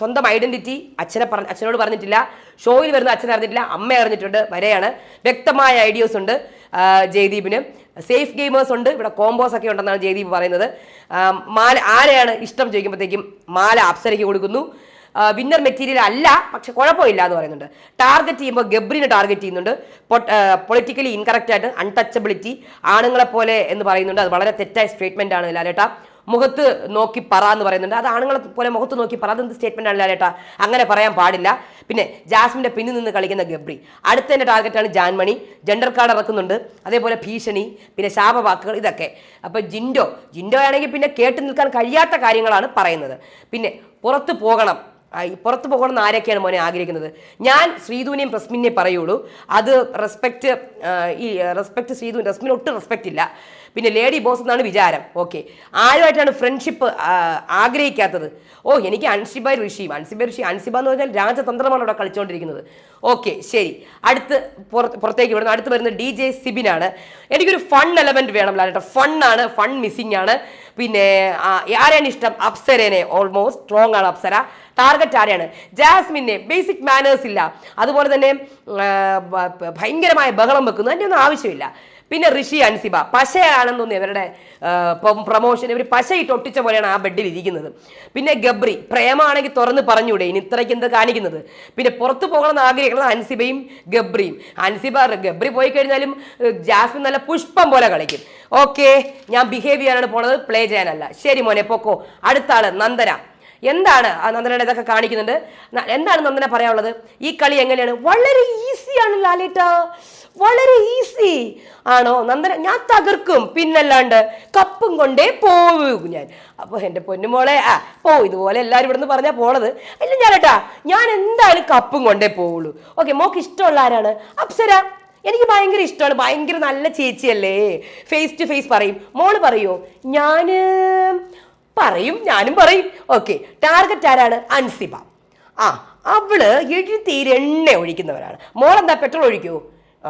സ്വന്തം ഐഡന്റിറ്റി അച്ഛനെ പറഞ്ഞ അച്ഛനോട് പറഞ്ഞിട്ടില്ല. ഷോയിൽ വരുന്ന അച്ഛൻ അറിഞ്ഞിട്ടില്ല. അമ്മ അറിഞ്ഞിട്ടുണ്ട്. വരെയാണ്. വ്യക്തമായ ഐഡിയോസ് ഉണ്ട് ജയദീപിന്. സേഫ് ഗെയിമേഴ്സ് ഉണ്ട്. ഇവിടെ കോംബോസ് ഒക്കെ ഉണ്ടെന്നാണ് ജയദീപ് പറയുന്നത്. മാല ആരെയാണ് ഇഷ്ടം ചോദിക്കുമ്പോഴത്തേക്കും മാല അപ്സരയ്ക്ക് കൊടുക്കുന്നു. വിന്നർ മെറ്റീരിയൽ അല്ല പക്ഷെ കുഴപ്പമില്ല എന്ന് പറയുന്നുണ്ട്. ടാർഗറ്റ് ചെയ്യുമ്പോൾ ഗബ്രിനെ ടാർഗറ്റ് ചെയ്യുന്നുണ്ട്. പൊളിറ്റിക്കലി ഇൻകറക്റ്റ് ആയിട്ട് അൺടച്ചബിലിറ്റി ആണുങ്ങളെ പോലെ എന്ന് പറയുന്നുണ്ട്. അത് വളരെ തെറ്റായ സ്റ്റേറ്റ്മെന്റ് ആണ് ലാലേട്ട. മുഖത്ത് നോക്കി പറ എന്ന് പറയുന്നുണ്ട്. അത് ആണുങ്ങളെ പോലെ മുഖത്ത് നോക്കി പറ അതെന്ത് സ്റ്റേറ്റ്മെന്റ് ആണ് ലാലേട്ട? അങ്ങനെ പറയാൻ പാടില്ല. പിന്നെ ജാസ്മിന്റെ പിന്നിൽ നിന്ന് കളിക്കുന്ന ഗബ്രി. അടുത്തതിന്റെ ആണ് ജാൻമണി. Gender card ഇറക്കുന്നുണ്ട്. അതേപോലെ ഭീഷണി പിന്നെ ശാപവാക്കുകൾ ഇതൊക്കെ. അപ്പൊ ജിൻഡോ. ജിൻഡോ ആണെങ്കിൽ പിന്നെ കേട്ട് നിൽക്കാൻ കഴിയാത്ത കാര്യങ്ങളാണ് പറയുന്നത്. പിന്നെ പുറത്ത് പോകണം. പുറത്ത് പോകണം എന്ന് ആരൊക്കെയാണ് മോനെ ആഗ്രഹിക്കുന്നത്? ഞാൻ ശ്രീധുവിനെയും റസ്മിനെയും പറയുള്ളൂ. അത് റെസ്പെക്റ്റ് ഈ റെസ്പെക്റ്റ് ശ്രീധുവിന് റസ്മിന് ഒട്ടും റെസ്പെക്റ്റ് ഇല്ല. പിന്നെ ലേഡി ബോസ് എന്നാണ് വിചാരം. ഓക്കെ. ആരുമായിട്ടാണ് ഫ്രണ്ട്ഷിപ്പ് ആഗ്രഹിക്കാത്തത്? ഓ എനിക്ക് അൻസിബ ഋഷി. അൻസിബ ഋഷി അൻസിബ എന്ന് പറഞ്ഞാൽ രാജതന്ത്രമാണ് അവിടെ കളിച്ചുകൊണ്ടിരിക്കുന്നത് ഓക്കെ ശരി. അടുത്ത് പുറത്ത് പുറത്തേക്ക് വിടുന്നു. അടുത്ത് വരുന്നത് ഡി ജെ സിബിനാണ്. എനിക്കൊരു ഫൺ എലമെന്റ് വേണം ലാലേട്ട. ഫണ്ണാണ് ഫൺ മിസ്സിംഗ് ആണ്. പിന്നെ ആരെയാണ് ഇഷ്ടം? അപ്സരേനെ. ഓൾമോസ്റ്റ് സ്ട്രോങ് ആണ് അപ്സര. ടാർഗറ്റ് ആരെയാണ്? ജാസ്മിനെ. ബേസിക് മാനേഴ്സ് ഇല്ല. അതുപോലെ തന്നെ ഭയങ്കരമായ ബഹളം വെക്കുന്നു. അതിന്റെ ഒന്നും ആവശ്യമില്ല. പിന്നെ ഋഷി അൻസിബ പശയാണെന്ന് തോന്നി ഇവരുടെ പ്രൊമോഷൻ ഇവർ പശയിട്ട് ഒട്ടിച്ച പോലെയാണ് ആ ബെഡിൽ ഇരിക്കുന്നത്. പിന്നെ ഗബ്രി പ്രേമാണെങ്കിൽ തുറന്ന് പറഞ്ഞൂടെ ഇനി ഇത്രയ്ക്ക് എന്ത് കാണിക്കുന്നത്? പിന്നെ പുറത്തു പോകണമെന്ന് ആഗ്രഹിക്കുന്നത് അൻസിബയും ഗബ്രിയും. അൻസിബ ഗബ്രി പോയി കഴിഞ്ഞാലും ജാസ്മിൻ നല്ല പുഷ്പം പോലെ കളിക്കും. ഓക്കെ ഞാൻ ബിഹേവ് ചെയ്യാനാണ് പോണത് പ്ലേ ചെയ്യാനല്ല. ശരി മോനെ പൊക്കോ. അടുത്ത ആൾ നന്ദന. എന്താണ് നന്ദനയുടെ ഇതൊക്കെ കാണിക്കുന്നുണ്ട്? എന്താണ് നന്ദന പറയാനുള്ളത്? ഈ കളി എങ്ങനെയാണ്? വളരെ ഈസിയാണ് ലാലേട്ട. വളരെ ഈസി ആണോ? നന്ദന ഞാൻ തകർക്കും. പിന്നല്ലാണ്ട് കപ്പും കൊണ്ടേ പോവും ഞാൻ. അപ്പോൾ എന്റെ പൊന്നുമോളെ ആ പോ ഇതുപോലെ എല്ലാവരും ഇവിടുന്ന് പറഞ്ഞാൽ പോണത്. അല്ല ഞാൻ ഏട്ടാ ഞാൻ എന്തായാലും കപ്പും കൊണ്ടേ പോവുള്ളൂ. ഓക്കെ മോക്ക് ഇഷ്ടമുള്ള ആരാണ്? അപ്സര. എനിക്ക് ഭയങ്കര ഇഷ്ടമാണ്. ഭയങ്കര നല്ല ചേച്ചിയല്ലേ. ഫേസ് ടു ഫേസ് പറയും. മോൾ പറയോ ഞാൻ പറയും ഞാനും പറയും. ഓക്കെ ടാർഗറ്റ് ആരാണ്? അൻസിബ. ആ അവൾ എഴുത്തീര് എണ്ണ ഒഴിക്കുന്നവരാണ്. മോളെന്താ പെട്രോൾ ഒഴിക്കൂ?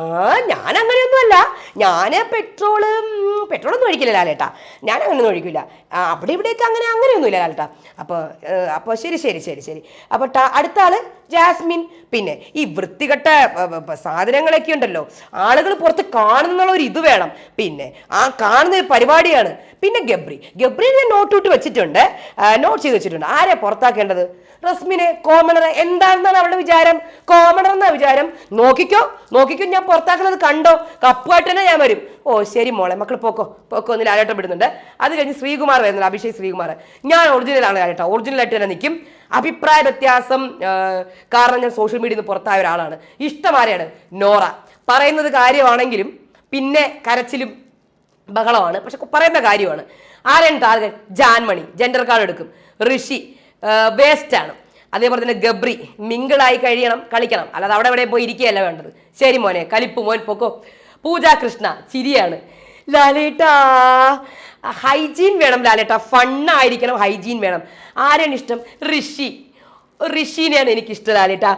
ആ ഞാൻ അങ്ങനെയൊന്നുമല്ല ഞാൻ പെട്രോൾ പെട്രോളൊന്നും ഒഴിക്കില്ല ലാലേട്ടാ. ഞാൻ അങ്ങനെയൊന്നും ഒഴിക്കില്ല അവിടെ ഇവിടെയൊക്കെ അങ്ങനെ അങ്ങനെയൊന്നുമില്ല ലാലേട്ടാ. അപ്പോൾ അപ്പോൾ ശരി ശരി ശരി ശരി. അപ്പോൾ അടുത്ത ആൾ? ജാസ്മിൻ. പിന്നെ ഈ വൃത്തികെട്ട സാധനങ്ങളൊക്കെ ഉണ്ടല്ലോ. ആളുകൾ പുറത്ത് കാണുന്നുള്ള ഒരു ഇത് വേണം. പിന്നെ ആ കാണുന്ന പരിപാടിയാണ്. പിന്നെ ഗബ്രി. ഗബ്രി ഞാൻ നോട്ട് ഇട്ട് വെച്ചിട്ടുണ്ട്. നോട്ട് ചെയ്ത് വെച്ചിട്ടുണ്ട്. ആരെ പുറത്താക്കേണ്ടത്? റസ്മിനെ കോമണർ എന്താണെന്നാണ് അവളുടെ വിചാരം? കോമണർ എന്നാ വിചാരം? നോക്കിക്കോ നോക്കിക്കോ. ഞാൻ പുറത്താക്കുന്നത് കണ്ടോ? കപ്പുമായിട്ട് തന്നെ ഞാൻ വരും. ഓ ശരി മോളെ. മക്കൾ പോക്കോ. പോക്കോ ഒന്ന് ലാലേട്ടം വിടുന്നുണ്ട്. അത് കഴിഞ്ഞ് ശ്രീകുമാർ വരുന്നുണ്ട്. അഭിഷേക് ശ്രീകുമാർ. ഞാൻ ഒറിജിനലാണ് ലാലേട്ട ഒറിജിനലായിട്ട് തന്നെ നിൽക്കും അഭിപ്രായ വ്യത്യാസം കാരണം ഞാൻ സോഷ്യൽ മീഡിയയിൽ നിന്ന് പുറത്തായ ഒരാളാണ്. ഇഷ്ടമാരെയാണ് നോറ. പറയുന്നത് കാര്യമാണെങ്കിലും പിന്നെ കരച്ചിലും ബഹളമാണ്. പക്ഷെ പറയുന്ന കാര്യമാണ്. ആരാണ് ടാർഗറ്റ് ജാൻമണി. ജെൻഡർ കാർഡ് എടുക്കും. ഋഷി വേസ്റ്റാണ് അതേപോലെ തന്നെ ഗബ്രി മിങ്കിളായി കഴിയണം കളിക്കണം. അല്ലാതെ അവിടെ എവിടെ പോയി ഇരിക്കുകയല്ല വേണ്ടത്. ശരി മോനെ കലിപ്പ് മോൻ പൊക്കോ. പൂജ കൃഷ്ണ ചിരിയാണ്. ലാലേട്ടാ ഹൈജീൻ വേണം ലാലേട്ടാ. ഫണ്ണായിരിക്കണം ഹൈജീൻ വേണം. ആരാണ് ഇഷ്ടം? ഋഷി. ഋഷിനെയാണ് എനിക്ക് ഇഷ്ടം ലാലേട്ടാ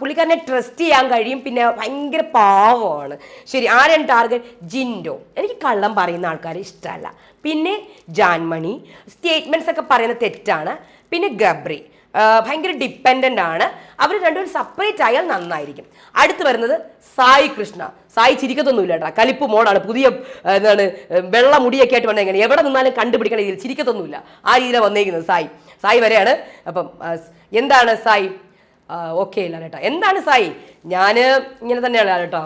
പുള്ളിക്കാരനെ ട്രസ്റ്റ് ചെയ്യാൻ കഴിയും. പിന്നെ ഭയങ്കര പാവമാണ്. ശരി ആരാണ് ടാർഗറ്റ് ജിൻഡോ. എനിക്ക് കള്ളം പറയുന്ന ആൾക്കാരെ ഇഷ്ടമല്ല. പിന്നെ ജാൻമണി. സ്റ്റേറ്റ്മെന്റ്സ് ഒക്കെ പറയുന്ന തെറ്റാണ്. പിന്നെ ഗബ്രി. ഭയങ്കര ഡിപ്പെൻഡന്റ് ആണ്. അവർ രണ്ടുപേരും സെപ്പറേറ്റ് ആയാൽ നന്നായിരിക്കും. അടുത്ത് വരുന്നത് സായി കൃഷ്ണ. സായി ചിരിക്കത്തൊന്നുമില്ല കേട്ടോ. കലിപ്പ് മോഡാണ്. പുതിയ എന്താണ് വെള്ള മുടിയൊക്കെ ആയിട്ട് വന്നേക്കുന്നത് എവിടെ നിന്നാലും കണ്ടുപിടിക്കണ രീതിയിൽ ചിരിക്കത്തൊന്നുമില്ല. ആ രീതിയിലാണ് വന്നേക്കുന്നത് സായി. സായി വരെയാണ്. അപ്പം എന്താണ് സായി? ഓക്കെ ഇല്ല കേട്ടോ. എന്താണ് സായി? ഞാൻ ഇങ്ങനെ തന്നെയാണ് കേട്ടോ.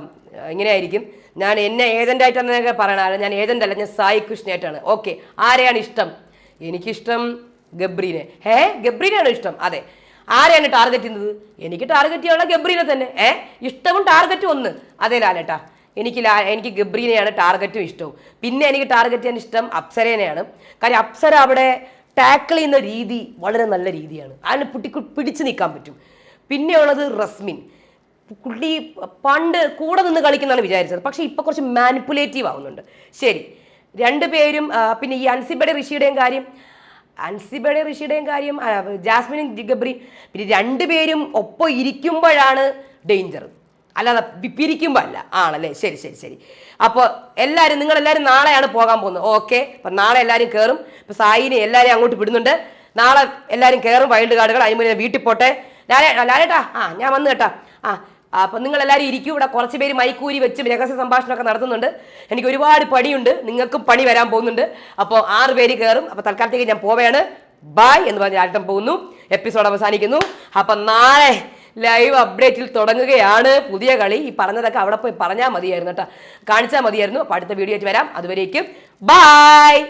ഇങ്ങനെയായിരിക്കും. ഞാൻ എന്നെ ഏജന്റായിട്ടാണ് പറയണ ഞാൻ ഏജന്റ് അല്ല ഞാൻ സായി കൃഷ്ണയായിട്ടാണ്. ഓക്കെ ആരെയാണ് ഇഷ്ടം? എനിക്കിഷ്ടം ഗബ്രീനെ. ഏ ഗബ്രീനെയാണോ ഇഷ്ടം? അതെ. ആരെയാണ് ടാർഗറ്റ് ചെയ്യുന്നത്? എനിക്ക് ടാർഗറ്റ് ചെയ്യാനുള്ള ഗബ്രീനെ തന്നെ. ഏ? ഇഷ്ടവും ടാർഗറ്റും ഒന്ന്. അതെ ലാലേട്ടാ. എനിക്ക് ലാ എനിക്ക് ഗബ്രീനെയാണ് ടാർഗറ്റും ഇഷ്ടവും. പിന്നെ എനിക്ക് ടാർഗറ്റ് ചെയ്യാൻ ഇഷ്ടം അപ്സരേനെയാണ്. കാര്യം അപ്സര അവിടെ ടാക്കിൾ ചെയ്യുന്ന രീതി വളരെ നല്ല രീതിയാണ്. അതിന് പുട്ടി പിടിച്ചു നിൽക്കാൻ പറ്റും. പിന്നെയുള്ളത് റസ്മിൻ. പുള്ളി പണ്ട് കൂടെ നിന്ന് കളിക്കുന്നതാണ് വിചാരിച്ചത്. പക്ഷേ ഇപ്പം കുറച്ച് മാനിപ്പുലേറ്റീവ് ആവുന്നുണ്ട്. ശരി. രണ്ടുപേരും പേരും പിന്നെ ഈ അൻസിബയുടെ ഋഷിയുടെയും കാര്യം അൻസിബയുടെ ഋഷിയുടെയും കാര്യം ജാസ്മിനും ഗബ്രി പിന്നെ രണ്ടുപേരും ഒപ്പം ഇരിക്കുമ്പോഴാണ് ഡേഞ്ചർ അല്ലാതെ പിരിക്കുമ്പോൾ അല്ല. ആണല്ലേ? ശരി ശരി ശരി. അപ്പോൾ എല്ലാവരും നിങ്ങളെല്ലാവരും നാളെയാണ് പോകാൻ പോകുന്നത്. ഓക്കെ. അപ്പം നാളെ എല്ലാവരും കയറും ഇപ്പം സായിനെ എല്ലാവരും അങ്ങോട്ട് വിടുന്നുണ്ട്. നാളെ എല്ലാവരും കയറും വൈൽഡ് കാർഡുകൾ. അതിന് വീട്ടിൽ പോട്ടെ. ലാലേ ലാലേട്ടാ. ആ ഞാൻ വന്നു കേട്ടാ. ആ അപ്പം നിങ്ങൾ എല്ലാവരും ഇരിക്കും. ഇവിടെ കുറച്ച് പേര് മൈക്കൂരി വെച്ച് രഹസ്യ സംഭാഷണമൊക്കെ നടത്തുന്നുണ്ട്. എനിക്ക് ഒരുപാട് പണിയുണ്ട്. നിങ്ങൾക്കും പണി വരാൻ പോകുന്നുണ്ട്. അപ്പോൾ ആറ് പേര് കയറും. അപ്പോൾ തൽക്കാലത്തേക്ക് ഞാൻ പോവുകയാണ്. ബായ് എന്ന് പറഞ്ഞ് ആട്ടം പോകുന്നു. എപ്പിസോഡ് അവസാനിക്കുന്നു. അപ്പം നാളെ ലൈവ് അപ്ഡേറ്റിൽ തുടങ്ങുകയാണ് പുതിയ കളി. ഈ പറഞ്ഞതൊക്കെ അവിടെ പോയി പറഞ്ഞാൽ മതിയായിരുന്നു കേട്ടോ. കാണിച്ചാൽ മതിയായിരുന്നു. അപ്പോൾ അടുത്ത വീഡിയോ ആയിട്ട് വരാം. അതുവരേക്കും. ബായ്